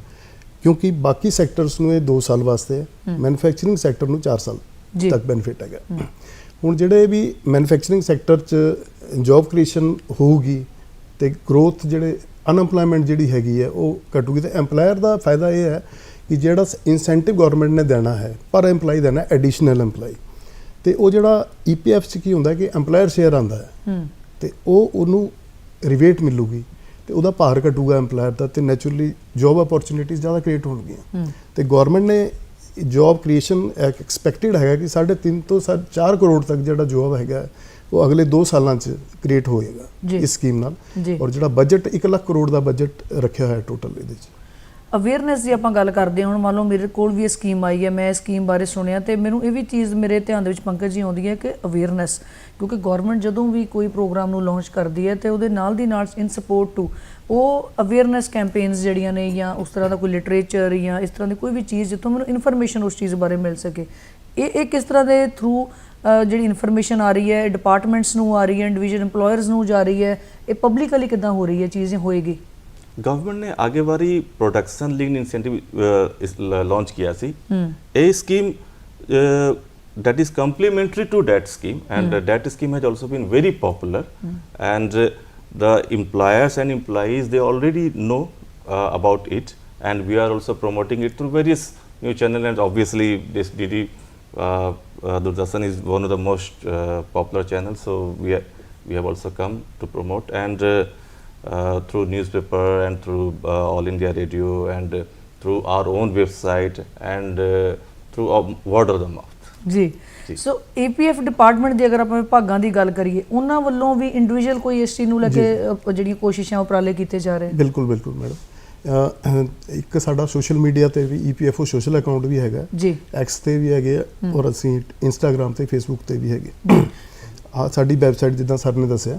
[SPEAKER 4] ਕਿਉਂਕਿ ਬਾਕੀ ਸੈਕਟਰਸ ਨੂੰ ਇਹ 2 ਸਾਲ ਵਾਸਤੇ ਹੈ। ਮੈਨੂਫੈਕਚਰਿੰਗ ਸੈਕਟਰ ਨੂੰ 4 ਸਾਲ। ਤੱਕ ਬੈਨੀਫਿਟ ਹੈਗਾ। ਹੁਣ ਜਿਹੜੇ ਵੀ ਮੈਨੂਫੈਕਚਰਿੰਗ ਸੈਕਟਰ 'ਚ ਜੌਬ ਕ੍ਰੀਏਸ਼ਨ ਹੋਊਗੀ ਤੇ ਗਰੋਥ ਜਿਹੜੇ ਅਨਐਮਪਲੋਇਮੈਂਟ ਜਿਹੜੀ ਹੈਗੀ ਹੈ ਉਹ ਘਟੂਗੀ ਤੇ EMPLOYER ਦਾ ਫਾਇਦਾ ਇਹ ਹੈ ਕਿ ਜਿਹੜਾ ਇਨਸੈਂਟਿਵ ਗਵਰਨਮੈਂਟ ਨੇ ਦੇਣਾ ਹੈ ਪਰ EMPLOYE ਦੇਣਾ ਐਡੀਸ਼ਨਲ EMPLOYE ਤੇ ਉਹ ਜਿਹੜਾ EPF 'ਚ ਕੀ ਹੁੰਦਾ ਕਿ EMPLOYER ਸ਼ੇਅਰ ਆਂਦਾ ਹੈ। ਤੇ ਉਹ ਉਹਨੂੰ ਰਿਵੇਟ ਮਿਲੂਗੀ ਤੇ ਉਹਦਾ ਭਾਰ ਘਟੂਗਾ EMPLOYER ਦਾ ਤੇ ਨੇਚਰਲੀ ਜੌਬ ਅਪੋਰਚੁਨਿਟੀਜ਼ ਜ਼ਿਆਦਾ ਕ੍ਰੀਏਟ ਹੋਣਗੀਆਂ। ਤੇ ਗਵਰਨਮੈਂਟ ਨੇ ਜੌਬ ਕ੍ਰੀਏਸ਼ਨ ਐਕਸਪੈਕਟਡ ਹੈਗਾ ਕਿ 3.5 ਤੋਂ 4 ਕਰੋੜ ਤੱਕ ਜਿਹੜਾ ਜੌਬ ਹੈਗਾ ਉਹ ਅਗਲੇ 2 ਸਾਲਾਂ 'ਚ ਕ੍ਰੀਏਟ। ਹੋਏਗਾ ਇਸ ਸਕੀਮ ਨਾਲ। ਔਰ ਜਿਹੜਾ ਬਜਟ 1 ਲੱਖ ਕਰੋੜ ਦਾ ਬਜਟ ਰੱਖਿਆ ਹੋਇਆ ਟੋਟਲ ਇਹਦੇ 'ਚ।
[SPEAKER 1] ਅਵੇਅਰਨੈਸ ਦੀ ਆਪਾਂ ਗੱਲ ਕਰਦੇ ਹਾਂ। ਹੁਣ ਮੰਨ ਲਓ ਮੇਰੇ ਕੋਲ ਵੀ ਇਹ ਸਕੀਮ ਆਈ ਹੈ ਮੈਂ ਇਸ ਸਕੀਮ ਬਾਰੇ ਸੁਣਿਆ ਤੇ ਮੈਨੂੰ ਇਹ ਵੀ ਚੀਜ਼ ਮੇਰੇ ਧਿਆਨ ਦੇ ਵਿੱਚ ਪੰਕਜ ਜੀ ਆਉਂਦੀ ਹੈ ਕਿ ਅਵੇਅਰਨੈਸ ਕਿਉਂਕਿ ਗਵਰਨਮੈਂਟ ਜਦੋਂ ਵੀ ਕੋਈ ਪ੍ਰੋਗਰਾਮ ਨੂੰ ਲਾਂਚ ਕਰਦੀ ਹੈ ਤੇ ਉਹਦੇ ਨਾਲ ਦੀ ਨਾਲ ਇਨ ਸਪੋਰਟ ਟੂ ਉਹ ਅਵੇਅਰਨੈਸ ਕੈਂਪੇਨਸ ਜਿਹੜੀਆਂ ਨੇ ਜਾਂ ਉਸ ਤਰ੍ਹਾਂ ਦਾ ਕੋਈ ਲਿਟਰੇਚਰ ਜਾਂ ਇਸ ਤਰ੍ਹਾਂ ਦੀ ਕੋਈ ਵੀ ਚੀਜ਼ ਜਿੱਥੋਂ ਮੈਨੂੰ ਇਨਫੋਰਮੇਸ਼ਨ ਉਸ ਚੀਜ਼ ਬਾਰੇ ਮਿਲ ਸਕੇ। ਇਹ ਇਹ ਕਿਸ ਤਰ੍ਹਾਂ ਦੇ ਥਰੂ ਜਿਹੜੀ ਇਨਫੋਰਮੇਸ਼ਨ ਆ ਰਹੀ ਹੈ ਡਿਪਾਰਟਮੈਂਟਸ ਨੂੰ ਆ ਰਹੀ ਹੈ ਇੰਡੀਵਿਜੂਅਲ EMPLOYERS ਨੂੰ ਜਾ ਰਹੀ ਹੈ ਇਹ ਪਬਲਿਕਲੀ ਕਿੱਦਾਂ ਹੋ ਰਹੀ ਹੈ ਚੀਜ਼ें ਹੋਏਗੀ
[SPEAKER 2] ਗਵਰਨਮੈਂਟ ਨੇ ਆਗੇ ਵਾਰੀ ਪ੍ਰੋਡਕਸ਼ਨ ਲਿੰਕ ਇਨਸੈਂਟਿਵ ਲਾਂਚ ਕੀਤਾ ਸੀ ਇਹ scheme that is complementary to that scheme and uh, that scheme has also been very popular and uh, the employers and employees they already know uh, about it and we are also promoting it through various new channel and obviously this DD uh, uh, Doordarshan is one of the most uh, popular channels so we are, we have also come to promote and uh, uh, through newspaper and through uh, All India Radio and uh, through our own website and uh, through uh, word of the mouth.
[SPEAKER 1] ਜੀ। ਸੋ ਏਪੀਐਫ ਡਿਪਾਰਟਮੈਂਟ ਦੀ ਅਗਰ ਆਪਾਂ ਵਿਭਾਗਾਂ ਦੀ ਗੱਲ ਕਰੀਏ ਉਹਨਾਂ ਵੱਲੋਂ ਵੀ ਇੰਡੀਵਿਜੂਅਲ ਕੋਈ ਇਸ ਚੀਜ਼ ਨੂੰ ਲੈ ਕੇ ਜਿਹੜੀਆਂ ਕੋਸ਼ਿਸ਼ਾਂ ਉਪਰਾਲੇ ਕੀਤੇ ਜਾ ਰਹੇ
[SPEAKER 4] ਬਿਲਕੁਲ ਬਿਲਕੁਲ ਮੈਡਮ ਇੱਕ ਸਾਡਾ ਸੋਸ਼ਲ ਮੀਡੀਆ ਤੇ ਵੀ EPFO ਸੋਸ਼ਲ ਅਕਾਊਂਟ ਵੀ ਹੈਗਾ।
[SPEAKER 1] ਜੀ।
[SPEAKER 4] ਐਕਸ ਤੇ ਵੀ ਹੈਗੇ ਔਰ ਅਸੀਂ ਇੰਸਟਾਗ੍ਰam ਤੇ ਫੇਸਬੁੱਕ ਤੇ ਵੀ ਹੈਗੇ। ਆ ਸਾਡੀ ਵੈਬਸਾਈਟ ਜਿੱਦਾਂ ਸਰ ਨੇ ਦੱਸਿਆ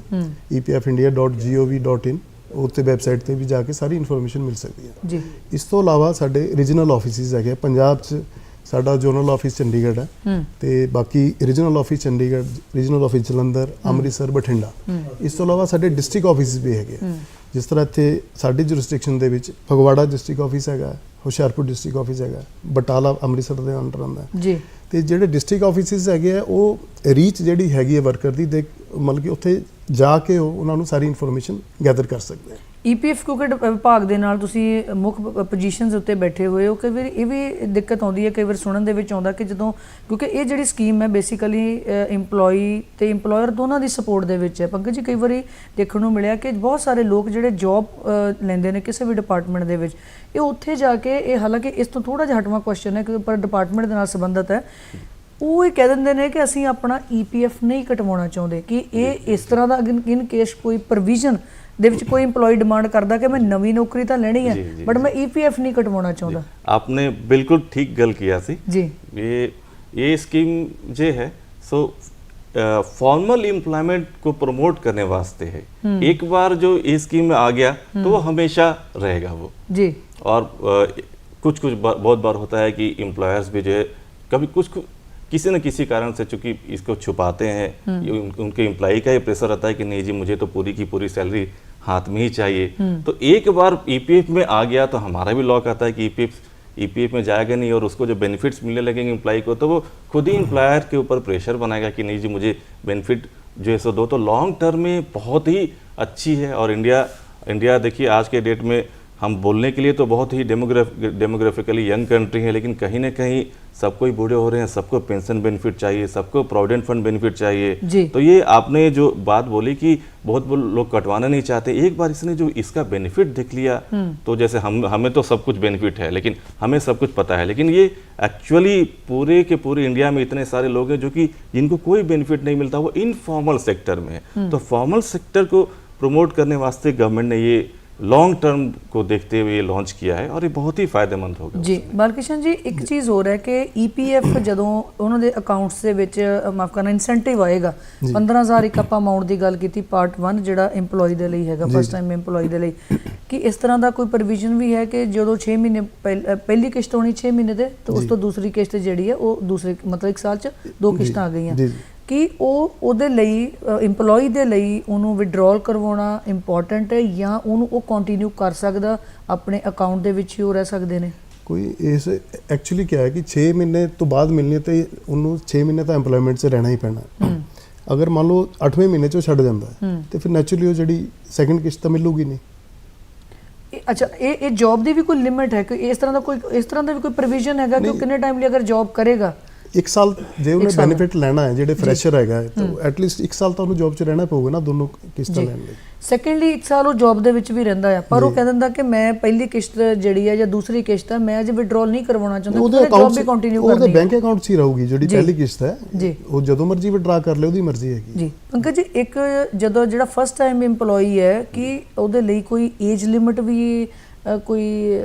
[SPEAKER 4] E epfindia.gov.in ਉੱਤੇ ਵੈਬਸਾਈਟ ਤੇ ਵੀ ਜਾ ਕੇ ਸਾਰੀ ਇਨਫੋਰਮੇਸ਼ਨ ਮਿਲ ਸਕਦੀ ਹੈ।
[SPEAKER 1] ਜੀ।
[SPEAKER 4] ਇਸ ਤੋਂ ਇਲਾਵਾ ਸਾਡੇ ਰੀਜਨਲ ਆਫਿਸਿਸ ਹੈਗੇ। ਪੰਜਾਬ 'ਚ ਸਾਡਾ ਜ਼ੋਨਲ ਆਫਿਸ ਚੰਡੀਗੜ੍ਹ ਹੈ। ਤੇ ਬਾਕੀ regional office Chandigarh regional office Jalandhar Amritsar Bathinda. ਇਸ ਤੋਂ ਇਲਾਵਾ ਸਾਡੇ ਡਿਸਟ੍ਰਿਕਟ ਆਫਿਸ ਵੀ ਹੈਗੇ। ਜਿਸ ਤਰ੍ਹਾਂ ਇੱਥੇ ਸਾਡੀ ਜੁਰਿਸਡਿਕਸ਼ਨ ਦੇ ਵਿੱਚ ਫਗਵਾੜਾ ਡਿਸਟ੍ਰਿਕਟ ਆਫਿਸ ਹੈਗਾ ਹੁਸ਼ਿਆਰਪੁਰ ਡਿਸਟ੍ਰਿਕਟ ਆਫਿਸ ਹੈਗਾ ਬਟਾਲਾ ਅੰਮ੍ਰਿਤਸਰ ਦੇ ਅੰਡਰ ਆਉਂਦਾ।
[SPEAKER 1] ਜੀ।
[SPEAKER 4] ਤੇ ਜਿਹੜੇ ਡਿਸਟ੍ਰਿਕਟ ਆਫਿਸਿਸ ਹੈਗੇ ਆ ਉਹ ਰੀਚ ਜਿਹੜੀ ਹੈਗੀ ਹੈ ਵਰਕਰ ਦੀ ਦੇ ਮਤਲਬ ਕਿ ਉੱਥੇ ਜਾ ਕੇ ਉਹ ਉਹਨਾਂ ਨੂੰ ਸਾਰੀ ਇਨਫੋਰਮੇਸ਼ਨ ਗੈਦਰ ਕਰ ਸਕਦੇ ਆ।
[SPEAKER 1] ਈਪੀਐਫ ਕਿਉਂਕਿ ਡ- ਵਿਭਾਗ ਦੇ ਨਾਲ ਤੁਸੀਂ ਮੁੱਖ ਪੋਜੀਸ਼ਨਸ ਉੱਤੇ ਬੈਠੇ ਹੋਏ ਹੋ? ਕਈ ਵਾਰ ਇਹ ਵੀ ਦਿੱਕਤ ਆਉਂਦੀ ਹੈ, ਕਈ ਵਾਰ ਸੁਣਨ ਦੇ ਵਿੱਚ ਆਉਂਦਾ ਕਿ ਜਦੋਂ, ਕਿਉਂਕਿ ਇਹ ਜਿਹੜੀ ਸਕੀਮ ਹੈ ਬੇਸਿਕਲੀ EMPLOYE ਤੇ EMPLOYER ਦੋਨਾਂ ਦੀ ਸਪੋਰਟ ਦੇ ਵਿੱਚ ਹੈ। ਪੰਕਜ ਜੀ, ਕਈ ਵਾਰੀ ਦੇਖਣ ਨੂੰ ਮਿਲਿਆ ਕਿ ਬਹੁਤ ਸਾਰੇ ਲੋਕ ਜਿਹੜੇ ਜੌਬ ਲੈਂਦੇ ਨੇ ਕਿਸੇ ਵੀ ਡਿਪਾਰਟਮੈਂਟ ਦੇ ਵਿੱਚ, ਇਹ ਉੱਥੇ ਜਾ ਕੇ, ਇਹ ਹਾਲਾਂਕਿ ਇਸ ਤੋਂ ਥੋੜਾ ਜਿਹਾ ਹਟਵਾ ਕੁਐਸਚਨ ਹੈ ਕਿ ਪਰ ਡਿਪਾਰਟਮੈਂਟ ਦੇ ਨਾਲ ਸੰਬੰਧਿਤ ਹੈ। ਉਹ ਇਹ ਕਹਿ ਦਿੰਦੇ ਨੇ ਕਿ ਅਸੀਂ ਆਪਣਾ ਈਪੀਐਫ ਨਹੀਂ ਕਟਵਾਉਣਾ ਚਾਹੁੰਦੇ ਕਿ ਇਹ ਇਸ ਤਰ੍ਹਾਂ ਦਾ ਇਨ ਕੇਸ ਕੋਈ ਪ੍ਰੋਵੀਜ਼ਨ ਦੇ ਵਿੱਚ ਕੋਈ EMPLOYE ਡਿਮਾਂਡ ਕਰਦਾ ਕਿ ਮੈਂ ਨਵੀਂ ਨੌਕਰੀ ਤਾਂ ਲੈਣੀ ਹੈ
[SPEAKER 2] ਜੀ, ਜੀ,
[SPEAKER 1] ਬਟ ਮੈਂ ਈਪੀਐਫ ਨਹੀਂ ਕਟਵਾਉਣਾ ਚਾਹੁੰਦਾ
[SPEAKER 2] आपने बिल्कुल ठीक गल किया सी
[SPEAKER 1] ਜੀ
[SPEAKER 2] ये ये स्कीम जो है सो फॉर्मल एम्प्लॉयमेंट को प्रमोट करने वास्ते है एक बार जो ये स्कीम में आ गया तो वो हमेशा रहेगा वो
[SPEAKER 1] ਜੀ
[SPEAKER 2] और अ, कुछ कुछ बार, बहुत बार होता है कि एम्प्लॉयर्स भी जो है कभी कुछ कुछ- किसी न किसी कारण से चूंकि इसको छुपाते हैं ये उन, उनके एम्प्लॉय का ही प्रेशर रहता है कि नहीं जी मुझे तो पूरी की पूरी सैलरी हाथ में ही चाहिए। तो एक बार ईपीएफ में आ गया तो हमारा भी लॉ कहता है कि ईपीएफ ईपीएफ में जाएगा नहीं और उसको जो बेनिफिट्स मिलने लगेंगे इम्प्लाई को तो वो खुद ही इम्प्लॉयर के ऊपर प्रेशर बनाएगा कि नहीं जी मुझे बेनिफिट जो है सो दो। तो लॉन्ग टर्म में बहुत ही अच्छी है और इंडिया इंडिया देखिए आज के डेट में हम बोलने के लिए तो बहुत ही डेमोग्राफ डेमोग्राफिकली यंग कंट्री है लेकिन कहीं ना कहीं सबको ही बूढ़े हो रहे हैं सबको पेंशन बेनिफिट चाहिए सबको प्रोविडेंट फंड बेनिफिट चाहिए। तो ये आपने जो बात बोली कि बहुत लोग कटवाना नहीं चाहते एक बार इसने जो इसका बेनिफिट देख लिया तो जैसे हम हमें तो सब कुछ बेनिफिट है लेकिन हमें सब कुछ पता है। लेकिन ये एक्चुअली पूरे के पूरे इंडिया में इतने सारे लोग हैं जो कि जिनको कोई बेनिफिट नहीं मिलता वो इनफॉर्मल सेक्टर में है। तो फॉर्मल सेक्टर को प्रमोट करने वास्ते गवर्नमेंट ने ये लॉन्ग टर्म को देखते हुए ये लॉन्च किया है और ये बहुत ही फायदेमंद होगा
[SPEAKER 1] ਜੀ ਬਾਲਕਿਸ਼ਨ ਜੀ ਇੱਕ ਚੀਜ਼ ਹੋਰ ਹੈ ਕਿ ਈਪੀਐਫ ਜਦੋਂ ਉਹਨਾਂ ਦੇ ਅਕਾਊਂਟਸ ਦੇ ਵਿੱਚ ਮਾਫ ਕਰਨਾ ਇਨਸੈਂਟਿਵ ਆਏਗਾ 15000 ਇੱਕ ਆਪਾਂ ਅਮਾਉਂਟ ਦੀ ਗੱਲ ਕੀਤੀ ਪਾਰਟ 1 ਜਿਹੜਾ EMPLOYE ਦੇ ਲਈ ਹੈਗਾ ਫਸਟ ਟਾਈਮ EMPLOYE ਦੇ ਲਈ ਕਿ ਇਸ ਤਰ੍ਹਾਂ ਦਾ ਕੋਈ ਪ੍ਰੋਵੀਜ਼ਨ ਵੀ ਹੈ ਕਿ ਜਦੋਂ 6 ਮਹੀਨੇ ਪਹਿਲ- ਅ, ਪਹਿਲੀ ਕਿਸ਼ਤ ਹੋਣੀ 6 ਮਹੀਨੇ ਦੇ ਤੇ ਉਸ ਤੋਂ ਦੂਸਰੀ ਕਿਸ਼ਤ ਜਿਹੜੀ ਹੈ ਉਹ ਦੂਸਰੇ ਮਤਲਬ ਇੱਕ ਸਾਲ 'ਚ ਦੋ
[SPEAKER 4] ਜੀ,
[SPEAKER 1] ਕਿਸ਼ਤਾਂ ਆ ਗਈਆਂ
[SPEAKER 4] ਜੀ, ਜੀ।
[SPEAKER 1] ਕਿ ਉਹ ਉਹਦੇ ਲਈ EMPLOYE ਦੇ ਲਈ ਉਹਨੂੰ ਵਿਡਰਾਅਲ ਕਰਵਾਉਣਾ ਇੰਪੋਰਟੈਂਟ ਹੈ ਜਾਂ ਉਹਨੂੰ ਉਹ ਕੰਟੀਨਿਊ ਕਰ ਸਕਦਾ ਆਪਣੇ ਅਕਾਊਂਟ ਦੇ ਵਿੱਚ ਹੀ ਉਹ ਰਹਿ ਸਕਦੇ ਨੇ
[SPEAKER 4] ਕੋਈ ਇਸ ਐਕਚੁਅਲੀ ਕੀ ਹੈ ਕਿ 6 ਮਹੀਨੇ ਤੋਂ ਬਾਅਦ ਮਿਲਣੀ ਹੈ ਤੇ ਉਹਨੂੰ 6 ਮਹੀਨੇ ਤਾਂ EMPLOYMENT 'ਚ ਰਹਿਣਾ ਹੀ ਪੈਣਾ। ਅਗਰ ਮੰਨ ਲਓ 8ਵੇਂ ਮਹੀਨੇ 'ਚ ਉਹ ਛੱਡ ਜਾਂਦਾ। ਤੇ ਫਿਰ ਨੈਚੁਰਲੀ ਉਹ ਜਿਹੜੀ ਸੈਕੰਡ ਕਿਸ਼ਤ ਤਾਂ ਮਿਲੂਗੀ ਨਹੀਂ
[SPEAKER 1] ਅੱਛਾ ਇਹ ਇਹ ਜੌਬ ਦੀ ਵੀ ਕੋਈ ਲਿਮਿਟ ਹੈ ਕਿ ਇਸ ਤਰ੍ਹਾਂ ਦਾ ਕੋਈ ਇਸ ਤਰ੍ਹਾਂ ਦਾ ਵੀ ਕੋਈ ਪ੍ਰੋਵੀਜ਼ਨ ਹੈਗਾ ਕਿ। ਕਿੰਨੇ ਟਾਈਮ ਲਈ ਅਗਰ ਜੌਬ ਕਰੇਗਾ
[SPEAKER 4] ਇੱਕ ਸਾਲ ਜੇ ਉਹਨੇ। ਬੈਨੀਫਿਟ ਲੈਣਾ ਹੈ ਜਿਹੜੇ ਫਰੈਸ਼ਰ ਹੈਗਾ ਤਾਂ ਐਟਲੀਸਟ ਇੱਕ ਸਾਲ ਤਾਂ ਉਹਨੂੰ ਜੌਬ 'ਚ ਰਹਿਣਾ ਪਊਗਾ ਨਾ ਦੋਨੋਂ ਕਿਸ਼ਤਾਂ ਲੈਣ ਲਈ
[SPEAKER 1] ਸੈਕੰਡਲੀ ਇੱਕ ਸਾਲ ਉਹ ਜੌਬ ਦੇ ਵਿੱਚ ਵੀ ਰਹਿੰਦਾ ਆ ਪਰ ਉਹ। ਕਹਿ ਦਿੰਦਾ ਕਿ ਮੈਂ ਪਹਿਲੀ ਕਿਸ਼ਤ ਜਿਹੜੀ ਹੈ ਜਾਂ ਦੂਸਰੀ ਕਿਸ਼ਤ ਹੈ ਮੈਂ ਅਜੇ ਵਿਡਰਾਅਲ ਨਹੀਂ ਕਰਵਾਉਣਾ ਚਾਹੁੰਦਾ
[SPEAKER 4] ਉਹਦੇ
[SPEAKER 1] ਉਹਦੇ ਜੌਬ ਵੀ ਕੰਟੀਨਿਊ
[SPEAKER 4] ਉਹਦੇ
[SPEAKER 1] ਕਰਨੀ ਹੈ
[SPEAKER 4] ਬੈਂਕ ਅਕਾਊਂਟ 'ਚ ਹੀ ਰਹੂਗੀ ਜਿਹੜੀ। ਪਹਿਲੀ ਕਿਸ਼ਤ ਹੈ। ਉਹ ਜਦੋਂ ਮਰਜ਼ੀ ਵਿਡਰਾ ਕਰ ਲੇ ਉਹਦੀ ਮਰਜ਼ੀ ਹੈਗੀ
[SPEAKER 1] ਜੀ ਪੰਕਜ ਜੀ ਇੱਕ ਜਦੋਂ ਜਿਹੜਾ ਫਸਟ ਟਾਈਮ EMPLOYE ਹੈ ਕਿ ਉਹਦੇ ਲਈ ਕੋਈ ਏਜ ਲਿਮਿਟ ਵੀ ਕੋਈ